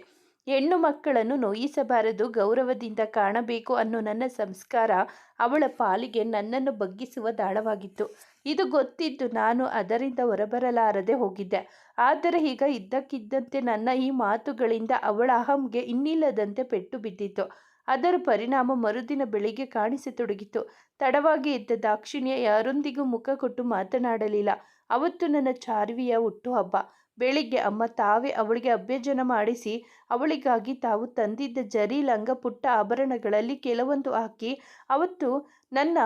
Speaker 1: ಹೆಣ್ಣು ಮಕ್ಕಳನ್ನು ನೋಯಿಸಬಾರದು, ಗೌರವದಿಂದ ಕಾಣಬೇಕು ಅನ್ನೋ ನನ್ನ ಸಂಸ್ಕಾರ ಅವಳ ಪಾಲಿಗೆ ನನ್ನನ್ನು ಬಗ್ಗಿಸುವ ದಾಳವಾಗಿತ್ತು. ಇದು ಗೊತ್ತಿದ್ದು ನಾನು ಅದರಿಂದ ಹೊರಬರಲಾರದೆ ಹೋಗಿದ್ದೆ. ಆದರೆ ಈಗ ಇದ್ದಕ್ಕಿದ್ದಂತೆ ನನ್ನ ಈ ಮಾತುಗಳಿಂದ ಅವಳ ಅಹಂಗೆ ಇನ್ನಿಲ್ಲದಂತೆ ಪೆಟ್ಟು ಬಿದ್ದಿತ್ತು ಅದರ ಪರಿಣಾಮ ಮರುದಿನ ಬೆಳಿಗ್ಗೆ ಕಾಣಿಸತೊಡಗಿತು ತಡವಾಗಿ ಇದ್ದ ದಾಕ್ಷಿಣ್ಯ ಯಾರೊಂದಿಗೂ ಮುಖ ಕೊಟ್ಟು ಮಾತನಾಡಲಿಲ್ಲ. ಅವತ್ತು ನನ್ನ ಚಾರ್ವಿಯ ಹುಟ್ಟುಹಬ್ಬ. ಬೆಳಿಗ್ಗೆ ಅಮ್ಮ ತಾವೇ ಅವಳಿಗೆ ಅಭ್ಯಜನ ಮಾಡಿಸಿ, ಅವಳಿಗಾಗಿ ತಾವು ತಂದಿದ್ದ ಜರಿ ಲಂಗ ಪುಟ್ಟ ಆಭರಣಗಳಲ್ಲಿ ಕೆಲವೊಂದು ಹಾಕಿ, ಅವತ್ತು ನನ್ನ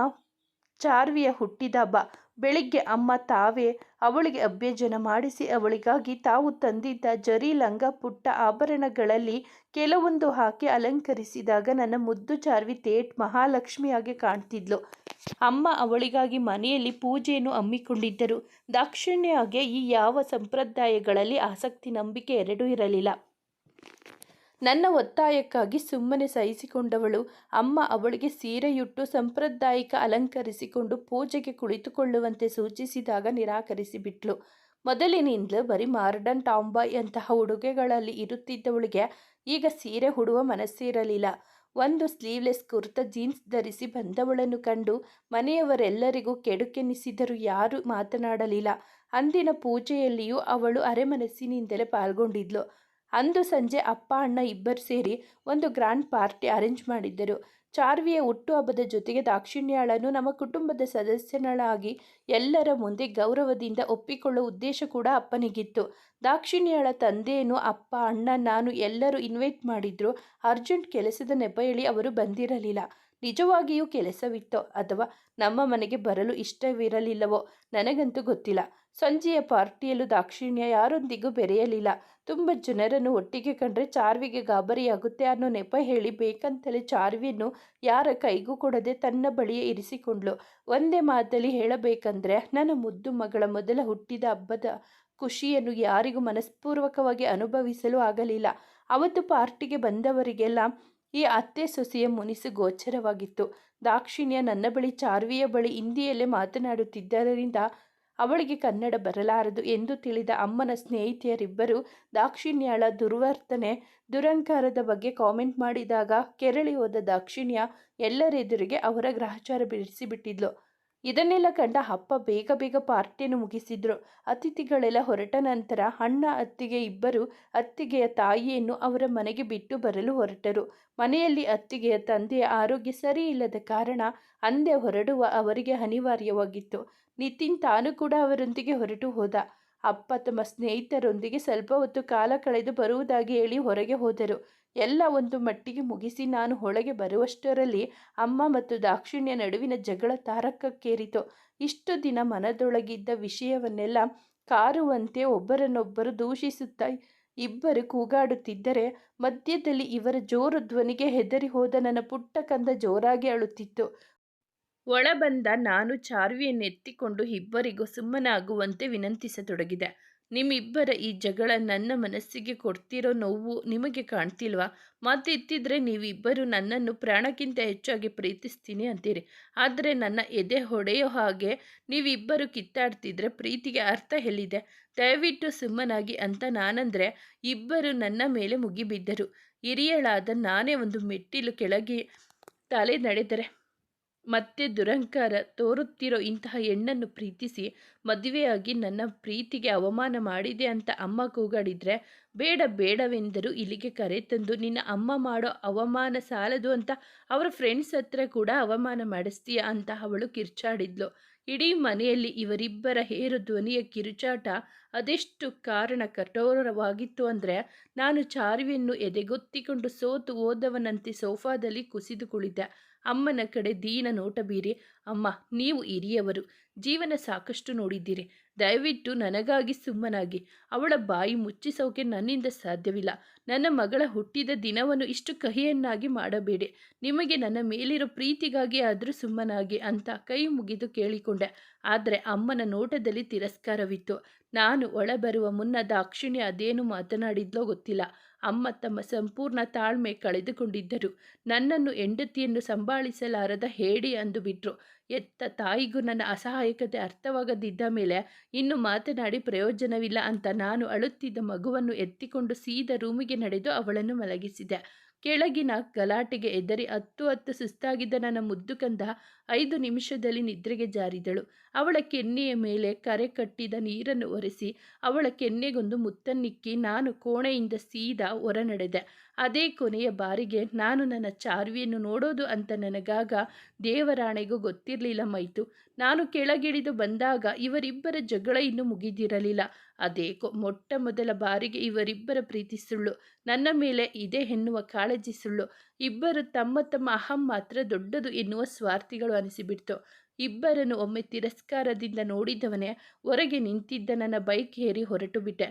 Speaker 1: ಚಾರ್ವಿಯ ಹುಟ್ಟಿದ ಹಬ್ಬ. ಬೆಳಿಗ್ಗೆ ಅಮ್ಮ ತಾವೇ ಅವಳಿಗೆ ಅಭ್ಯಜನ ಮಾಡಿಸಿ ಅವಳಿಗಾಗಿ ತಾವು ತಂದಿದ್ದ ಜರಿ ಲಂಗ ಪುಟ್ಟ ಆಭರಣಗಳಲ್ಲಿ ಕೆಲವೊಂದು ಹಾಕಿ ಅಲಂಕರಿಸಿದಾಗ ನನ್ನ ಮುದ್ದು ಚಾರ್ವಿ ತೇಟ್ ಮಹಾಲಕ್ಷ್ಮಿಯಾಗಿ ಕಾಣ್ತಿದ್ಲು. ಅಮ್ಮ ಅವಳಿಗಾಗಿ ಮನೆಯಲ್ಲಿ ಪೂಜೆಯನ್ನು ಹಮ್ಮಿಕೊಂಡಿದ್ದರು. ದಾಕ್ಷಿಣ್ಯಾಗೆ ಈ ಯಾವ ಸಂಪ್ರದಾಯಗಳಲ್ಲಿ ಆಸಕ್ತಿ ನಂಬಿಕೆ ಎರಡೂ ಇರಲಿಲ್ಲ. ನನ್ನ ಒತ್ತಾಯಕ್ಕಾಗಿ ಸುಮ್ಮನೆ ಸಹಿಸಿಕೊಂಡವಳು. ಅಮ್ಮ ಅವಳಿಗೆ ಸೀರೆಯುಟ್ಟು ಸಂಪ್ರದಾಯಿಕ ಅಲಂಕರಿಸಿಕೊಂಡು ಪೂಜೆಗೆ ಕುಳಿತುಕೊಳ್ಳುವಂತೆ ಸೂಚಿಸಿದಾಗ ನಿರಾಕರಿಸಿಬಿಟ್ಲು. ಮೊದಲಿನಿಂದಲೂ ಬರೀ ಮಾರ್ಡನ್ ಟಾಂಬಾಯ್ ಅಂತಹ ಉಡುಗೆಗಳಲ್ಲಿ ಇರುತ್ತಿದ್ದವಳಿಗೆ ಈಗ ಸೀರೆ ಹುಡುವ ಮನಸ್ಸಿರಲಿಲ್ಲ ಒಂದು ಸ್ಲೀವ್ಲೆಸ್ ಕುರ್ತಾ ಜೀನ್ಸ್ ಧರಿಸಿ ಬಂದವಳನ್ನು ಕಂಡು ಮನೆಯವರೆಲ್ಲರಿಗೂ ಕೆಡುಕೆನಿಸಿದರೂ ಯಾರೂ ಮಾತನಾಡಲಿಲ್ಲ. ಅಂದಿನ ಪೂಜೆಯಲ್ಲಿಯೂ ಅವಳು ಅರೆಮನಸ್ಸಿನಿಂದಲೇ ಪಾಲ್ಗೊಂಡಿದ್ಲು. ಅಂದು ಸಂಜೆ ಅಪ್ಪ, ಅಣ್ಣ ಇಬ್ಬರು ಸೇರಿ ಒಂದು ಗ್ರ್ಯಾಂಡ್ ಪಾರ್ಟಿ ಅರೇಂಜ್ ಮಾಡಿದ್ದರು. ಚಾರ್ವಿಯ ಹುಟ್ಟುಹಬ್ಬದ ಜೊತೆಗೆ ದಾಕ್ಷಿಣ್ಯಾಳನ್ನು ನಮ್ಮ ಕುಟುಂಬದ ಸದಸ್ಯನಳಾಗಿ ಎಲ್ಲರ ಮುಂದೆ ಗೌರವದಿಂದ ಒಪ್ಪಿಕೊಳ್ಳುವ ಉದ್ದೇಶ ಕೂಡ ಅಪ್ಪನಿಗಿತ್ತು. ದಾಕ್ಷಿಣ್ಯಾಳ ತಂದೆಯನ್ನು ಅಪ್ಪ, ಅಣ್ಣ, ನಾನು ಎಲ್ಲರೂ ಇನ್ವೈಟ್ ಮಾಡಿದ್ರು. ಅರ್ಜೆಂಟ್ ಕೆಲಸದ ನೆಪ ಹೇಳಿ ಅವರು ಬಂದಿರಲಿಲ್ಲ. ನಿಜವಾಗಿಯೂ ಕೆಲಸವಿತ್ತೋ ಅಥವಾ ನಮ್ಮ ಮನೆಗೆ ಬರಲು ಇಷ್ಟವಿರಲಿಲ್ಲವೋ ನನಗಂತೂ ಗೊತ್ತಿಲ್ಲ. ಸಂಜೆಯ ಪಾರ್ಟಿಯಲ್ಲೂ ದಾಕ್ಷಿಣ್ಯ ಯಾರೊಂದಿಗೂ ಬೆರೆಯಲಿಲ್ಲ. ತುಂಬ ಜನರನ್ನು ಒಟ್ಟಿಗೆ ಕಂಡ್ರೆ ಚಾರ್ವಿಗೆ ಗಾಬರಿಯಾಗುತ್ತೆ ಅನ್ನೋ ನೆಪ ಹೇಳಿ ಬೇಕಂತಲೇ ಚಾರ್ವಿಯನ್ನು ಯಾರ ಕೈಗೂ ಕೊಡದೆ ತನ್ನ ಬಳಿಯೇ ಇರಿಸಿಕೊಂಡ್ಳು ಒಂದೇ ಮಾತಲ್ಲಿ ಹೇಳಬೇಕಂದ್ರೆ, ನನ್ನ ಮುದ್ದು ಮಗಳ ಮೊದಲ ಹುಟ್ಟಿದ ಹಬ್ಬದ ಖುಷಿಯನ್ನು ಯಾರಿಗೂ ಮನಸ್ಪೂರ್ವಕವಾಗಿ ಅನುಭವಿಸಲು ಆಗಲಿಲ್ಲ. ಅವತ್ತು ಪಾರ್ಟಿಗೆ ಬಂದವರಿಗೆಲ್ಲ ಈ ಅತ್ತೆ ಸೊಸೆಯ ಮುನಿಸು ಗೋಚರವಾಗಿತ್ತು. ದಾಕ್ಷಿಣ್ಯ ನನ್ನ ಬಳಿ ಚಾರ್ವಿಯ ಬಳಿ ಹಿಂದಿಯಲ್ಲೇ ಮಾತನಾಡುತ್ತಿದ್ದರಿಂದ ಅವಳಿಗೆ ಕನ್ನಡ ಬರಲಾರದು ಎಂದು ತಿಳಿದ ಅಮ್ಮನ ಸ್ನೇಹಿತೆಯರಿಬ್ಬರು ದಾಕ್ಷಿಣ್ಯಳ ದುರ್ವರ್ತನೆ ದುರಂಕಾರದ ಬಗ್ಗೆ ಕಾಮೆಂಟ್ ಮಾಡಿದಾಗ ಕೆರಳಿ ಹೋದ ದಾಕ್ಷಿಣ್ಯ ಎಲ್ಲರೆದುರಿಗೆ ಅವರ ಗ್ರಹಚಾರ ಬಿಡಿಸಿಬಿಟ್ಟಿದ್ಲು. ಇದನ್ನೆಲ್ಲ ಕಂಡ ಅಪ್ಪ ಬೇಗ ಬೇಗ ಪಾರ್ಟಿಯನ್ನು ಮುಗಿಸಿದ್ರು. ಅತಿಥಿಗಳೆಲ್ಲ ಹೊರಟ ನಂತರ ಅಣ್ಣ ಅತ್ತಿಗೆ ಇಬ್ಬರು ಅತ್ತಿಗೆಯ ತಾಯಿಯನ್ನು ಅವರ ಮನೆಗೆ ಬಿಟ್ಟು ಬರಲು ಹೊರಟರು. ಮನೆಯಲ್ಲಿ ಅತ್ತಿಗೆಯ ತಂದೆಯ ಆರೋಗ್ಯ ಸರಿ ಕಾರಣ ಅಂದೇ ಹೊರಡುವ ಅವರಿಗೆ ಅನಿವಾರ್ಯವಾಗಿತ್ತು. ನಿತಿನ್ ತಾನು ಕೂಡ ಅವರೊಂದಿಗೆ ಹೊರಟು ಹೋದ. ಅಪ್ಪ ತಮ್ಮ ಸ್ನೇಹಿತರೊಂದಿಗೆ ಸ್ವಲ್ಪ ಹೊತ್ತು ಕಾಲ ಕಳೆದು ಬರುವುದಾಗಿ ಹೇಳಿ ಹೊರಗೆ ಹೋದರು. ಎಲ್ಲ ಒಂದು ಮಟ್ಟಿಗೆ ಮುಗಿಸಿ ನಾನು ಒಳಗೆ ಬರುವಷ್ಟರಲ್ಲಿ ಅಮ್ಮ ಮತ್ತು ದಾಕ್ಷಿಣ್ಯ ನಡುವಿನ ಜಗಳ ತಾರಕಕ್ಕೇರಿತು. ಇಷ್ಟು ದಿನ ಮನದೊಳಗಿದ್ದ ವಿಷಯವನ್ನೆಲ್ಲ ಕಾರುವಂತೆ ಒಬ್ಬರನ್ನೊಬ್ಬರು ದೂಷಿಸುತ್ತಾ ಇಬ್ಬರು ಕೂಗಾಡುತ್ತಿದ್ದರೆ ಮಧ್ಯದಲ್ಲಿ ಇವರ ಜೋರು ಧ್ವನಿಗೆ ಹೆದರಿ ಹೋದ ನನ್ನ ಪುಟ್ಟ ಕಂದ ಜೋರಾಗಿ ಅಳುತ್ತಿತ್ತು. ಒಳ ಬಂದ ನಾನು ಚಾರ್ವಿಯನ್ನೆತ್ತಿಕೊಂಡು ಇಬ್ಬರಿಗೂ ಸುಮ್ಮನಾಗುವಂತೆ ವಿನಂತಿಸತೊಡಗಿದೆ. ನಿಮ್ಮಿಬ್ಬರ ಈ ಜಗಳ ನನ್ನ ಮನಸ್ಸಿಗೆ ಕೊಡ್ತಿರೋ ನೋವು ನಿಮಗೆ ಕಾಣ್ತಿಲ್ವಾ? ಮಾತೆತ್ತಿದ್ರೆ ನೀವಿಬ್ಬರು ನನ್ನನ್ನು ಪ್ರಾಣಕ್ಕಿಂತ ಹೆಚ್ಚಾಗಿ ಪ್ರೀತಿಸ್ತೀನಿ ಅಂತೀರಿ. ಆದರೆ ನನ್ನ ಎದೆ ಹೊಡೆಯೋ ಹಾಗೆ ನೀವಿಬ್ಬರು ಕಿತ್ತಾಡ್ತಿದ್ರೆ ಪ್ರೀತಿಗೆ ಅರ್ಥ ಎಲ್ಲಿದೆ? ದಯವಿಟ್ಟು ಸುಮ್ಮನಾಗಿ ಅಂತ ನಾನಂದರೆ ಇಬ್ಬರು ನನ್ನ ಮೇಲೆ ಮುಗಿಬಿದ್ದರು. ಹಿರಿಯಳಾದ ನಾನೇ ಒಂದು ಮೆಟ್ಟಿಲು ಕೆಳಗೆ ತಲೆ ನಡೆದರೆ ಮತ್ತೆ ದುರಂಕಾರ ತೋರುತ್ತಿರೋ ಇಂತಹ ಹೆಣ್ಣನ್ನು ಪ್ರೀತಿಸಿ ಮದುವೆಯಾಗಿ ನನ್ನ ಪ್ರೀತಿಗೆ ಅವಮಾನ ಮಾಡಿದೆ ಅಂತ ಅಮ್ಮ ಕೂಗಾಡಿದ್ರೆ ಬೇಡ ಬೇಡವೆಂದರು ಇಲ್ಲಿಗೆ ಕರೆ ತಂದು ನಿನ್ನ ಅಮ್ಮ ಮಾಡೋ ಅವಮಾನ ಸಾಲದು ಅಂತ ಅವರ ಫ್ರೆಂಡ್ಸ್ ಹತ್ರ ಕೂಡ ಅವಮಾನ ಮಾಡಿಸ್ತೀಯ ಅಂತ ಅವಳು ಕಿರ್ಚಾಡಿದ್ಲು. ಇಡೀ ಮನೆಯಲ್ಲಿ ಇವರಿಬ್ಬರ ಹೇರು ಧ್ವನಿಯ ಕಿರುಚಾಟ ಅದೆಷ್ಟು ಕಾರಣ ಕಠೋರವಾಗಿತ್ತು ಅಂದರೆ ನಾನು ಚಾರ್ವಿಯನ್ನು ಎದೆಗೊತ್ತಿಕೊಂಡು ಸೋತು ಓದವನಂತೆ ಸೋಫಾದಲ್ಲಿ ಕುಸಿದು ಕುಳಿತೆ. ಅಮ್ಮನ ಕಡೆ ದೀನ ನೋಟ ಬೀರಿ, ಅಮ್ಮ, ನೀವು ಹಿರಿಯವರು, ಜೀವನ ಸಾಕಷ್ಟು ನೋಡಿದ್ದೀರಿ. ದಯವಿಟ್ಟು ನನಗಾಗಿ ಸುಮ್ಮನಾಗಿ. ಅವಳ ಬಾಯಿ ಮುಚ್ಚಿಸೋಕೆ ನನ್ನಿಂದ ಸಾಧ್ಯವಿಲ್ಲ. ನನ್ನ ಮಗಳ ಹುಟ್ಟಿದ ದಿನವನ್ನು ಇಷ್ಟು ಕಹಿಯನ್ನಾಗಿ ಮಾಡಬೇಡಿ. ನಿಮಗೆ ನನ್ನ ಮೇಲಿರೋ ಪ್ರೀತಿಗಾಗಿ ಆದರೂ ಸುಮ್ಮನಾಗಿ ಅಂತ ಕೈ ಮುಗಿದು ಕೇಳಿಕೊಂಡೆ. ಆದರೆ ಅಮ್ಮನ ನೋಟದಲ್ಲಿ ತಿರಸ್ಕಾರವಿತ್ತು. ನಾನು ಒಳ ಬರುವ ಮುನ್ನ ದಾಕ್ಷಿಣ್ಯ ಅದೇನು ಮಾತನಾಡಿದ್ಲೋ ಗೊತ್ತಿಲ್ಲ. ಅಮ್ಮ ತಮ್ಮ ಸಂಪೂರ್ಣ ತಾಳ್ಮೆ ಕಳೆದುಕೊಂಡಿದ್ದರು. ನನ್ನನ್ನು ಹೆಂಡತಿಯನ್ನು ಸಂಭಾಳಿಸಲಾರದ ಹೇಡಿ ಅಂದು ಬಿಟ್ರು ಎತ್ತ ತಾಯಿಗೂ ನನ್ನ ಅಸಹಾಯಕತೆ ಅರ್ಥವಾಗದಿದ್ದ ಮೇಲೆ ಇನ್ನು ಮಾತನಾಡಿ ಪ್ರಯೋಜನವಿಲ್ಲ ಅಂತ ನಾನು ಅಳುತ್ತಿದ್ದ ಮಗುವನ್ನು ಎತ್ತಿಕೊಂಡು ಸೀದ ರೂಮಿಗೆ ನಡೆದು ಅವಳನ್ನು ಮಲಗಿಸಿದೆ. ಕೆಳಗಿನ ಗಲಾಟೆಗೆ ಎದರಿ ಹತ್ತು ಹತ್ತು ಸುಸ್ತಾಗಿದ್ದ ನನ್ನ ಮುದ್ದು ಕಂದ ಐದು ನಿಮಿಷದಲ್ಲಿ ನಿದ್ರೆಗೆ ಜಾರಿದಳು. ಅವಳ ಕೆನ್ನೆಯ ಮೇಲೆ ಕರೆ ಕಟ್ಟಿದ ನೀರನ್ನು ಒರೆಸಿ ಅವಳ ಕೆನ್ನೆಗೊಂದು ಮುತ್ತನ್ನಿಕ್ಕಿ ನಾನು ಕೋಣೆಯಿಂದ ಸೀದಾ ಹೊರ ನಡೆದೆ ಅದೇ ಕೊನೆಯ ಬಾರಿಗೆ ನಾನು ನನ್ನ ಚಾರ್ವಿಯನ್ನು ನೋಡೋದು ಅಂತ ನನಗಾಗ ದೇವರಾಣೆಗೂ ಗೊತ್ತಿರಲಿಲ್ಲ ಮೈತು. ನಾನು ಕೆಳಗಿಳಿದು ಬಂದಾಗ ಇವರಿಬ್ಬರ ಜಗಳ ಇನ್ನೂ ಮುಗಿದಿರಲಿಲ್ಲ. ಅದೇಕೋ ಮೊಟ್ಟ ಮೊದಲ ಬಾರಿಗೆ ಇವರಿಬ್ಬರ ಪ್ರೀತಿ ಸುಳ್ಳು, ನನ್ನ ಮೇಲೆ ಇದೆ ಎನ್ನುವ ಕಾಳಜಿ ಸುಳ್ಳು, ಇಬ್ಬರು ತಮ್ಮ ತಮ್ಮ ಅಹಂ ಮಾತ್ರ ದೊಡ್ಡದು ಎನ್ನುವ ಸ್ವಾರ್ಥಿಗಳು ಅನಿಸಿಬಿಡ್ತು. ಇಬ್ಬರನ್ನು ಒಮ್ಮೆ ತಿರಸ್ಕಾರದಿಂದ ನೋಡಿದವನೇ ಹೊರಗೆ ನಿಂತಿದ್ದ ನನ್ನ ಬೈಕ್ ಏರಿ ಹೊರಟು ಬಿಟ್ಟೆ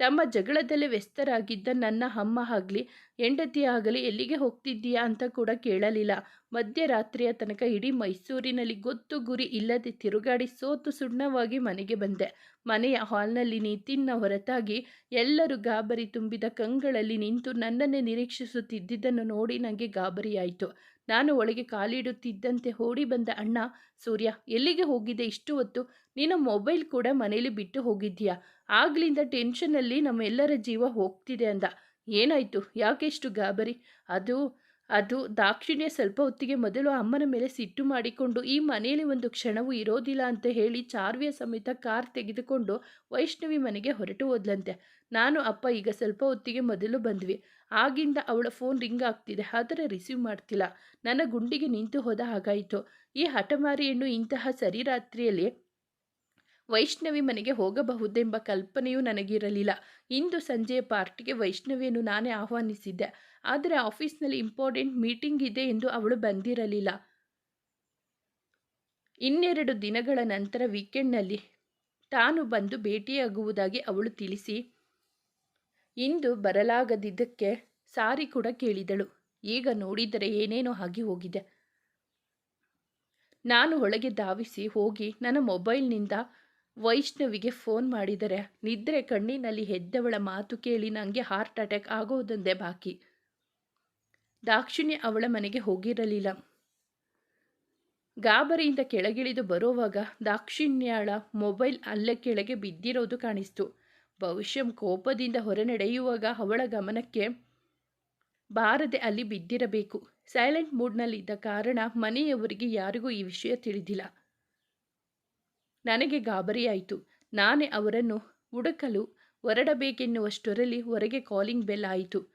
Speaker 1: ತಮ್ಮ ಜಗಳದಲ್ಲೇ ವ್ಯಸ್ತರಾಗಿದ್ದ ನನ್ನ ಅಮ್ಮ ಆಗಲಿ ಹೆಂಡತಿ ಆಗಲಿ, ಎಲ್ಲಿಗೆ ಹೋಗ್ತಿದ್ದೀಯಾ ಅಂತ ಕೂಡ ಕೇಳಲಿಲ್ಲ. ಮಧ್ಯರಾತ್ರಿಯ ತನಕ ಇಡೀ ಮೈಸೂರಿನಲ್ಲಿ ಗೊತ್ತು ಗುರಿ ಇಲ್ಲದೆ ತಿರುಗಾಡಿ ಸೋತು ಸುಣ್ಣವಾಗಿ ಮನೆಗೆ ಬಂದೆ. ಮನೆಯ ಹಾಲ್ನಲ್ಲಿ ನಿತಿನ್ನ ಹೊರತಾಗಿ ಎಲ್ಲರೂ ಗಾಬರಿ ತುಂಬಿದ ಕಂಗಳಲ್ಲಿ ನಿಂತು ನನ್ನನ್ನೇ ನಿರೀಕ್ಷಿಸುತ್ತಿದ್ದುದನ್ನು ನೋಡಿ ನನಗೆ ಗಾಬರಿಯಾಯಿತು. ನಾನು ಒಳಗೆ ಕಾಲಿಡುತ್ತಿದ್ದಂತೆ ಓಡಿ ಬಂದ ಅಣ್ಣ, ಸೂರ್ಯ, ಎಲ್ಲಿಗೆ ಹೋಗಿದೆ ಇಷ್ಟು ಹೊತ್ತು? ನಿನ್ನ ಮೊಬೈಲ್ ಕೂಡ ಮನೇಲಿ ಬಿಟ್ಟು ಹೋಗಿದ್ದೀಯಾ? ಆಗ್ಲಿಂದ ಟೆನ್ಷನಲ್ಲಿ ನಮ್ಮೆಲ್ಲರ ಜೀವ ಹೋಗ್ತಿದೆ ಅಂದ. ಏನಾಯಿತು? ಯಾಕೆಷ್ಟು ಗಾಬರಿ? ಅದು ಅದು ದಾಕ್ಷಿಣ್ಯ ಸ್ವಲ್ಪ ಹೊತ್ತಿಗೆ ಮೊದಲು ಅಮ್ಮನ ಮೇಲೆ ಸಿಟ್ಟು ಮಾಡಿಕೊಂಡು ಈ ಮನೆಯಲ್ಲಿ ಒಂದು ಕ್ಷಣವೂ ಇರೋದಿಲ್ಲ ಅಂತ ಹೇಳಿ ಚಾರ್ವಿಯ ಸಮೇತ ಕಾರ್ ತೆಗೆದುಕೊಂಡು ವೈಷ್ಣವಿ ಮನೆಗೆ ಹೊರಟು ಹೋದ್ಲಂತೆ. ನಾನು, ಅಪ್ಪ ಈಗ ಸ್ವಲ್ಪ ಹೊತ್ತಿಗೆ ಮೊದಲು ಬಂದ್ವಿ. ಆಗಿಂದ ಅವಳ ಫೋನ್ ರಿಂಗ್ ಆಗ್ತಿದೆ, ಆದರೆ ರಿಸೀವ್ ಮಾಡ್ತಿಲ್ಲ. ನನ್ನ ಗುಂಡಿಗೆ ನಿಂತು ಹೋದ ಹಾಗಾಯಿತು. ಈ ಹಠಮಾರಿಯನ್ನು ಇಂತಹ ಸರಿರಾತ್ರಿಯಲ್ಲಿ ವೈಷ್ಣವಿ ಮನೆಗೆ ಹೋಗಬಹುದೆಂಬ ಕಲ್ಪನೆಯೂ ನನಗಿರಲಿಲ್ಲ. ಇಂದು ಸಂಜೆಯ ಪಾರ್ಟಿಗೆ ವೈಷ್ಣವಿಯನ್ನು ನಾನೇ ಆಹ್ವಾನಿಸಿದ್ದೆ. ಆದರೆ ಆಫೀಸ್ನಲ್ಲಿ ಇಂಪಾರ್ಟೆಂಟ್ ಮೀಟಿಂಗ್ ಇದೆ ಎಂದು ಅವಳು ಬಂದಿರಲಿಲ್ಲ. ಇನ್ನೆರಡು ದಿನಗಳ ನಂತರ ವೀಕೆಂಡ್ನಲ್ಲಿ ತಾನು ಬಂದು ಭೇಟಿಯಾಗುವುದಾಗಿ ಅವಳು ತಿಳಿಸಿ, ಇಂದು ಬರಲಾಗದಿದ್ದಕ್ಕೆ ಸಾರಿ ಕೂಡ ಕೇಳಿದಳು. ಈಗ ನೋಡಿದರೆ ಏನೇನೋ ಆಗಿ ಹೋಗಿದೆ. ನಾನು ಒಳಗೆ ಧಾವಿಸಿ ಹೋಗಿ, ನನ್ನ ಮೊಬೈಲ್ನಿಂದ ವೈಷ್ಣವಿಗೆ ಫೋನ್ ಮಾಡಿದರೆ, ನಿದ್ರೆ ಕಣ್ಣಿನಲ್ಲಿ ಹೆದ್ದವಳ ಮಾತು ಕೇಳಿ ನನಗೆ ಹಾರ್ಟ್ ಅಟ್ಯಾಕ್ ಆಗೋದೊಂದೇ ಬಾಕಿ. ದಾಕ್ಷಿಣ್ಯ ಅವಳ ಮನೆಗೆ ಹೋಗಿರಲಿಲ್ಲ. ಗಾಬರಿಯಿಂದ ಕೆಳಗಿಳಿದು ಬರುವಾಗ ದಾಕ್ಷಿಣ್ಯಳ ಮೊಬೈಲ್ ಅಲ್ಲೇ ಕೆಳಗೆ ಬಿದ್ದಿರೋದು ಕಾಣಿಸ್ತು. ಭವಿಷ್ಯಂ ಕೋಪದಿಂದ ಹೊರ ನಡೆಯುವಾಗ ಅವಳ ಗಮನಕ್ಕೆ ಬಾರದೆ ಅಲ್ಲಿ ಬಿದ್ದಿರಬೇಕು. ಸೈಲೆಂಟ್ ಮೂಡ್ನಲ್ಲಿದ್ದ ಕಾರಣ ಮನೆಯವರಿಗೆ ಯಾರಿಗೂ ಈ ವಿಷಯ ತಿಳಿದಿಲ್ಲ. ನನಗೆ ಗಾಬರಿಯಾಯಿತು. ನಾನೇ ಅವರನ್ನು ಹುಡುಕಲು ಹೊರಡಬೇಕೆನ್ನುವಷ್ಟರಲ್ಲಿ ಹೊರಗೆ ಕಾಲಿಂಗ್ ಬೆಲ್ ಆಯಿತು.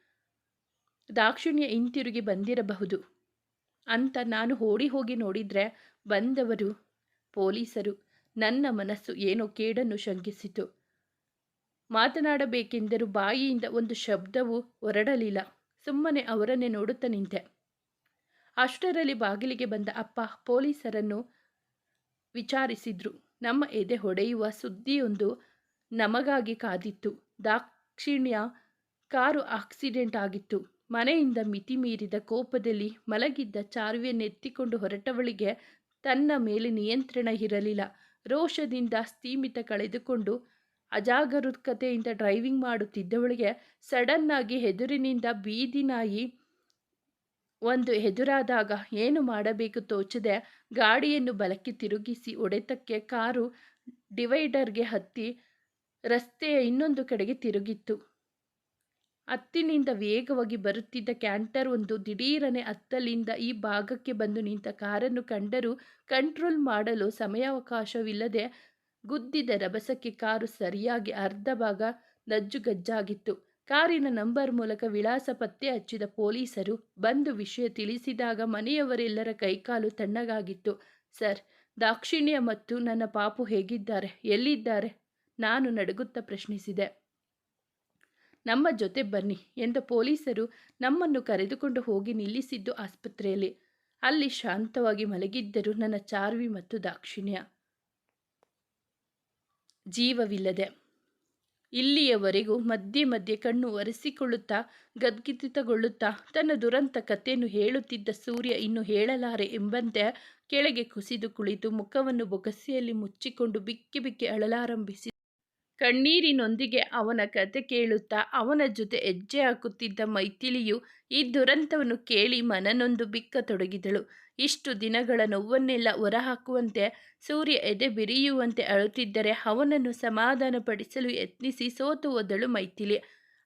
Speaker 1: ದಾಕ್ಷಿಣ್ಯ ಹಿಂತಿರುಗಿ ಬಂದಿರಬಹುದು. ಅಂತ ನಾನು ಓಡಿ ಹೋಗಿ ನೋಡಿದರೆ ಬಂದವರು ಪೊಲೀಸರು. ನನ್ನ ಮನಸ್ಸು ಏನೋ ಕೇಡನ್ನು ಶಂಕಿಸಿತು. ಮಾತನಾಡಬೇಕೆಂದರೂ ಬಾಯಿಯಿಂದ ಒಂದು ಶಬ್ದವೂ ಹೊರಡಲಿಲ್ಲ. ಸುಮ್ಮನೆ ಅವರನ್ನೇ ನೋಡುತ್ತಾ ನಿಂತೆ. ಅಷ್ಟರಲ್ಲಿ ಬಾಗಿಲಿಗೆ ಬಂದ ಅಪ್ಪ ಪೊಲೀಸರನ್ನು ವಿಚಾರಿಸಿದ್ರು. ನಮ್ಮ ಎದೆ ಹೊಡೆಯುವ ಸುದ್ದಿಯೊಂದು ನಮಗಾಗಿ ಕಾದಿತ್ತು. ದಾಕ್ಷಿಣ್ಯ ಕಾರು ಆಕ್ಸಿಡೆಂಟ್ ಆಗಿತ್ತು. ಮನೆಯಿಂದ ಮಿತಿ ಮೀರಿದ ಕೋಪದಲ್ಲಿ ಮಲಗಿದ್ದ ಚಾರ್ವಿಯನ್ನೆತ್ತಿಕೊಂಡು ಹೊರಟವಳಿಗೆ ತನ್ನ ಮೇಲೆ ನಿಯಂತ್ರಣ ಇರಲಿಲ್ಲ. ರೋಷದಿಂದ ಸ್ಥೀಮಿತ ಕಳೆದುಕೊಂಡು ಅಜಾಗರೂಕತೆಯಿಂದ ಡ್ರೈವಿಂಗ್ ಮಾಡುತ್ತಿದ್ದವಳಿಗೆ ಸಡನ್ನಾಗಿ ಹೆದುರಿನಿಂದ ಬೀದಿ ನಾಯಿ ಒಂದು ಎದುರಾದಾಗ ಏನು ಮಾಡಬೇಕು ತೋಚದೆ ಗಾಡಿಯನ್ನು ಬಲಕ್ಕೆ ತಿರುಗಿಸಿ ಒಡೆತಕ್ಕೆ ಕಾರು ಡಿವೈಡರ್ಗೆ ಹತ್ತಿ ರಸ್ತೆಯ ಇನ್ನೊಂದು ಕಡೆಗೆ ತಿರುಗಿತ್ತು. ಹತ್ತಿನಿಂದ ವೇಗವಾಗಿ ಬರುತ್ತಿದ್ದ ಕ್ಯಾಂಟರ್ ಒಂದು ದಿಢೀರನೆ ಅತ್ತಲಿಂದ ಈ ಭಾಗಕ್ಕೆ ಬಂದು ನಿಂತ ಕಾರನ್ನು ಕಂಡರೂ ಕಂಟ್ರೋಲ್ ಮಾಡಲು ಸಮಯಾವಕಾಶವಿಲ್ಲದೆ ಗುದ್ದಿದ ರಭಸಕ್ಕೆ ಕಾರು ಸರಿಯಾಗಿ ಅರ್ಧ ಭಾಗ ನಜ್ಜುಗಜ್ಜಾಗಿತ್ತು. ಕಾರಿನ ನಂಬರ್ ಮೂಲಕ ವಿಳಾಸ ಪತ್ತೆ ಹಚ್ಚಿದ ಪೊಲೀಸರು ಬಂದು ವಿಷಯ ತಿಳಿಸಿದಾಗ ಮನೆಯವರೆಲ್ಲರ ಕೈಕಾಲು ತಣ್ಣಗಾಗಿತ್ತು. ಸರ್, ದಾಕ್ಷಿಣ್ಯ ಮತ್ತು ನನ್ನ ಪಾಪು ಹೇಗಿದ್ದಾರೆ? ಎಲ್ಲಿದ್ದಾರೆ? ನಾನು ನಡುಗುತ್ತಾ ಪ್ರಶ್ನಿಸಿದೆ. ನಮ್ಮ ಜೊತೆ ಬನ್ನಿ ಎಂದ ಪೊಲೀಸರು ನಮ್ಮನ್ನು ಕರೆದುಕೊಂಡು ಹೋಗಿ ನಿಲ್ಲಿಸಿದ್ದು ಆಸ್ಪತ್ರೆಯಲ್ಲಿ. ಅಲ್ಲಿ ಶಾಂತವಾಗಿ ಮಲಗಿದ್ದರು ನನ್ನ ಚಾರ್ವಿ ಮತ್ತು ದಾಕ್ಷಿಣ್ಯ. ಜೀವವಿಲ್ಲದೆ ಇಲ್ಲಿಯವರೆಗೂ ಮಧ್ಯೆ ಮಧ್ಯೆ ಕಣ್ಣು ಒರೆಸಿಕೊಳ್ಳುತ್ತಾ, ಗದ್ಗಿತಗೊಳ್ಳುತ್ತಾ ತನ್ನ ದುರಂತ ಕಥೆಯನ್ನು ಹೇಳುತ್ತಿದ್ದ ಸೂರ್ಯ ಇನ್ನು ಹೇಳಲಾರೆ ಎಂಬಂತೆ ಕೆಳಗೆ ಕುಸಿದು ಕುಳಿತು ಮುಖವನ್ನು ಬೊಗಸೆಯಲ್ಲಿ ಮುಚ್ಚಿಕೊಂಡು ಬಿಕ್ಕಿ ಬಿಕ್ಕಿ ಅಳಲಾರಂಭಿಸಿ ಕಣ್ಣೀರಿನೊಂದಿಗೆ ಅವನ ಕತೆ ಕೇಳುತ್ತಾ ಅವನ ಜೊತೆ ಹೆಜ್ಜೆ ಹಾಕುತ್ತಿದ್ದ ಮೈಥಿಲಿಯು ಈ ದುರಂತವನ್ನು ಕೇಳಿ ಮನನೊಂದು ಬಿಕ್ಕ ತೊಡಗಿದಳು. ಇಷ್ಟು ದಿನಗಳ ನೋವನ್ನೆಲ್ಲ ಹೊರಹಾಕುವಂತೆ, ಸೂರ್ಯ ಎದೆ ಬಿರಿಯುವಂತೆ ಅಳುತ್ತಿದ್ದರೆ ಅವನನ್ನು ಸಮಾಧಾನಪಡಿಸಲು ಯತ್ನಿಸಿ ಸೋತು ಹೋದಳು ಮೈಥಿಲಿ.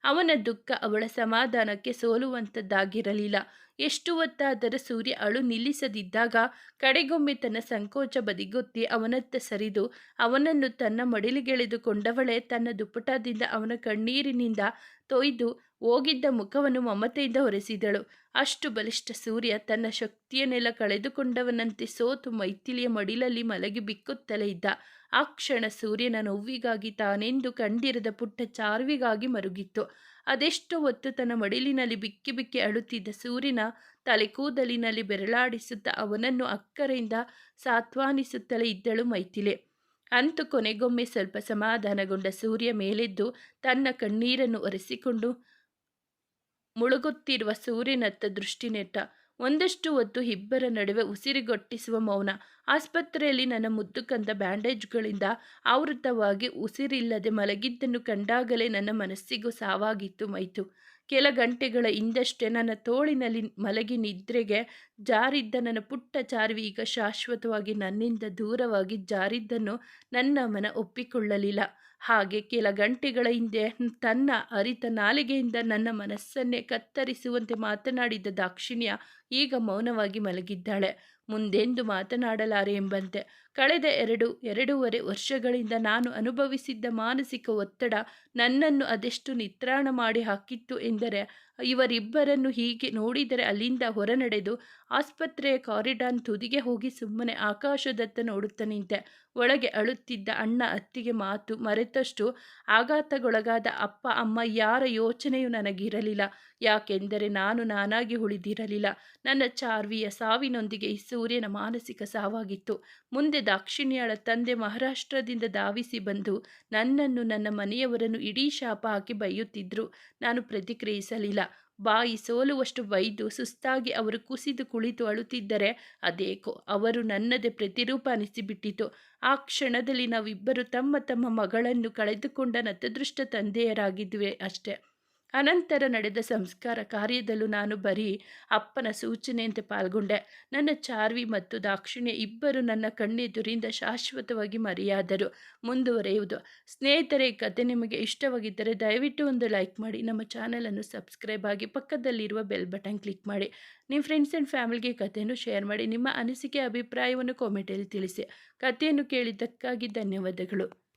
Speaker 1: ಅವನ ದುಃಖ ಅವಳ ಸಮಾಧಾನಕ್ಕೆ ಸೋಲುವಂಥದ್ದಾಗಿರಲಿಲ್ಲ ಎಷ್ಟು ಹೊತ್ತಾದರೂ ಸೂರ್ಯ ಅಳು ನಿಲ್ಲಿಸದಿದ್ದಾಗ ಕಡೆಗೊಮ್ಮೆ ತನ್ನ ಸಂಕೋಚ ಬದಿಗೊತ್ತಿ ಅವನತ್ತ ಸರಿದು ಅವನನ್ನು ತನ್ನ ಮಡಿಲಿಗೆಳೆದುಕೊಂಡವಳೆ ತನ್ನ ದುಪ್ಪಟದಿಂದ ಅವನ ಕಣ್ಣೀರಿನಿಂದ ತೊಯ್ದು ಹೋಗಿದ್ದ ಮುಖವನ್ನು ಮಮತೆಯಿಂದ ಹೊರೆಸಿದಳು ಅಷ್ಟು ಬಲಿಷ್ಠ ಸೂರ್ಯ ತನ್ನ ಶಕ್ತಿಯನ್ನೆಲ್ಲ ಕಳೆದುಕೊಂಡವನಂತೆ ಸೋತು ಮೈಥಿಲಿಯ ಮಡಿಲಲ್ಲಿ ಮಲಗಿ ಬಿಕ್ಕುತ್ತಲೇ ಇದ್ದ. ಆ ಕ್ಷಣ ಸೂರ್ಯನ ನೋವಿಗಾಗಿ ತಾನೆಂದು ಕಂಡಿರದ ಪುಟ್ಟ ಚಾರ್ವಿಗಾಗಿ ಮರುಗಿತ್ತು. ಅದೆಷ್ಟು ಹೊತ್ತು ತನ್ನ ಮಡಿಲಿನಲ್ಲಿ ಬಿಕ್ಕಿ ಬಿಕ್ಕಿ ಅಳುತ್ತಿದ್ದ ಸೂರ್ಯನ ತಲೆ ಕೂದಲಿನಲ್ಲಿ ಬೆರಳಾಡಿಸುತ್ತಾ ಅವನನ್ನು ಅಕ್ಕರೆಯಿಂದ ಸಾತ್ವಾನಿಸುತ್ತಲೇ ಇದ್ದಳು ಮೈಥಿಲೆ. ಅಂತೂ ಕೊನೆಗೊಮ್ಮೆ ಸ್ವಲ್ಪ ಸಮಾಧಾನಗೊಂಡ ಸೂರ್ಯ ಮೇಲೆದ್ದು ತನ್ನ ಕಣ್ಣೀರನ್ನು ಒರೆಸಿಕೊಂಡು ಮುಳುಗುತ್ತಿರುವ ಸೂರ್ಯನತ್ತ ದೃಷ್ಟಿ ನೆಟ್ಟ. ಒಂದಷ್ಟು ಹೊತ್ತು ಇಬ್ಬರ ನಡುವೆ ಉಸಿರಿಗೊಟ್ಟಿಸುವ ಮೌನ. ಆಸ್ಪತ್ರೆಯಲ್ಲಿ ನನ್ನ ಮುದ್ದು ಕಂದ ಬ್ಯಾಂಡೇಜ್ಗಳಿಂದ ಆವೃತವಾಗಿ ಉಸಿರಿಲ್ಲದೆ ಮಲಗಿದ್ದನ್ನು ಕಂಡಾಗಲೇ ನನ್ನ ಮನಸ್ಸಿಗೂ ಸಾವಾಗಿತ್ತು ಮೈತು. ಕೆಲ ಗಂಟೆಗಳ ಹಿಂದಷ್ಟೇ ನನ್ನ ತೋಳಿನಲ್ಲಿ ಮಲಗಿ ನಿದ್ರೆಗೆ ಜಾರಿದ್ದ ನನ್ನ ಪುಟ್ಟ ಚಾರ್ವಿ ಈಗ ಶಾಶ್ವತವಾಗಿ ನನ್ನಿಂದ ದೂರವಾಗಿ ಜಾರಿದ್ದನ್ನು ನನ್ನ ಮನ ಒಪ್ಪಿಕೊಳ್ಳಲಿಲ್ಲ. ಹಾಗೆ ಕೆಲ ಗಂಟೆಗಳ ಹಿಂದೆ ತನ್ನ ಅರಿತ ನಾಲಿಗೆಯಿಂದ ನನ್ನ ಮನಸ್ಸನ್ನೇ ಕತ್ತರಿಸುವಂತೆ ಮಾತನಾಡಿದ್ದ ದಾಕ್ಷಿಣ್ಯ ಈಗ ಮೌನವಾಗಿ ಮಲಗಿದ್ದಾಳೆ. ಮುಂದೆಂದು ಮಾತನಾಡಲಾರೆ ಎಂಬಂತೆ ಕಳೆದ ಎರಡು, ಎರಡೂವರೆ ವರ್ಷಗಳಿಂದ ನಾನು ಅನುಭವಿಸಿದ್ದ ಮಾನಸಿಕ ಒತ್ತಡ ನನ್ನನ್ನು ಅದೆಷ್ಟು ನಿತ್ರಾಣ ಮಾಡಿ ಹಾಕಿತ್ತು ಎಂದರೆ, ಇವರಿಬ್ಬರನ್ನು ಹೀಗೆ ನೋಡಿದರೆ ಅಲ್ಲಿಂದ ಹೊರನಡೆದು ಆಸ್ಪತ್ರೆಯ ಕಾರಿಡಾರ್ ತುದಿಗೆ ಹೋಗಿ ಸುಮ್ಮನೆ ಆಕಾಶದತ್ತ ನೋಡುತ್ತ ನಿಂತೆ ಒಳಗೆ ಅಳುತ್ತಿದ್ದ ಅಣ್ಣ ಅತ್ತಿಗೆ ಮಾತು ಮರೆತಷ್ಟು ಆಘಾತಗೊಳಗಾದ ಅಪ್ಪ, ಅಮ್ಮ ಯಾರ ಯೋಚನೆಯೂ ನನಗಿರಲಿಲ್ಲ. ಯಾಕೆಂದರೆ ನಾನು ನಾನಾಗಿ ಉಳಿದಿರಲಿಲ್ಲ. ನನ್ನ ಚಾರ್ವಿಯ ಸಾವಿನೊಂದಿಗೆ ಈ ಸೂರ್ಯನ ಮಾನಸಿಕ ಸಾವಾಗಿತ್ತು. ಮುಂದೆ ದಾಕ್ಷಿಣ್ಯಾಳ ತಂದೆ ಮಹಾರಾಷ್ಟ್ರದಿಂದ ಧಾವಿಸಿ ಬಂದು ನನ್ನನ್ನು ನನ್ನ ಮನೆಯವರನ್ನು ಇಡೀ ಶಾಪ ಹಾಕಿ ಬೈಯುತ್ತಿದ್ದರು ನಾನು ಪ್ರತಿಕ್ರಿಯಿಸಲಿಲ್ಲ. ಬಾಯಿ ಸೋಲುವಷ್ಟು ಬೈದು ಸುಸ್ತಾಗಿ ಅವರು ಕುಸಿದು ಕುಳಿತು ಅಳುತ್ತಿದ್ದರೆ ಅದೇಕೋ, ಅವರು ನನ್ನದೇ ಪ್ರತಿರೂಪ ಅನಿಸಿಬಿಟ್ಟಿತು. ಆ ಕ್ಷಣದಲ್ಲಿ ನಾವಿಬ್ಬರು ತಮ್ಮ ತಮ್ಮ ಮಗಳನ್ನು ಕಳೆದುಕೊಂಡ ನತದೃಷ್ಟ ತಂದೆಯರಾಗಿದ್ವಿ ಅಷ್ಟೆ. ಅನಂತರ ನಡೆದ ಸಂಸ್ಕಾರ ಕಾರ್ಯದಲ್ಲೂ ನಾನು ಬರೀ ಅಪ್ಪನ ಸೂಚನೆಯಂತೆ ಪಾಲ್ಗೊಂಡೆ. ನನ್ನ ಚಾರ್ವಿ ಮತ್ತು ದಾಕ್ಷಿಣ್ಯ ಇಬ್ಬರು ನನ್ನ ಕಣ್ಣೆದುರಿಂದ ಶಾಶ್ವತವಾಗಿ ಮರೆಯಾದರು. ಮುಂದುವರೆಯುವುದು. ಸ್ನೇಹಿತರೆ ಕತೆ ನಿಮಗೆ ಇಷ್ಟವಾಗಿದ್ದರೆ ದಯವಿಟ್ಟು ಒಂದು ಲೈಕ್ ಮಾಡಿ, ನಮ್ಮ ಚಾನಲನ್ನು ಸಬ್ಸ್ಕ್ರೈಬ್ ಆಗಿ ಪಕ್ಕದಲ್ಲಿರುವ ಬೆಲ್ ಬಟನ್ ಕ್ಲಿಕ್ ಮಾಡಿ. ನಿಮ್ಮ ಫ್ರೆಂಡ್ಸ್ ಆ್ಯಂಡ್ ಫ್ಯಾಮಿಲಿಗೆ ಕಥೆಯನ್ನು ಶೇರ್ ಮಾಡಿ, ನಿಮ್ಮ ಅನಿಸಿಕೆ, ಅಭಿಪ್ರಾಯವನ್ನು ಕಾಮೆಂಟಲ್ಲಿ ತಿಳಿಸಿ. ಕಥೆಯನ್ನು ಕೇಳಿದ್ದಕ್ಕಾಗಿ ಧನ್ಯವಾದಗಳು.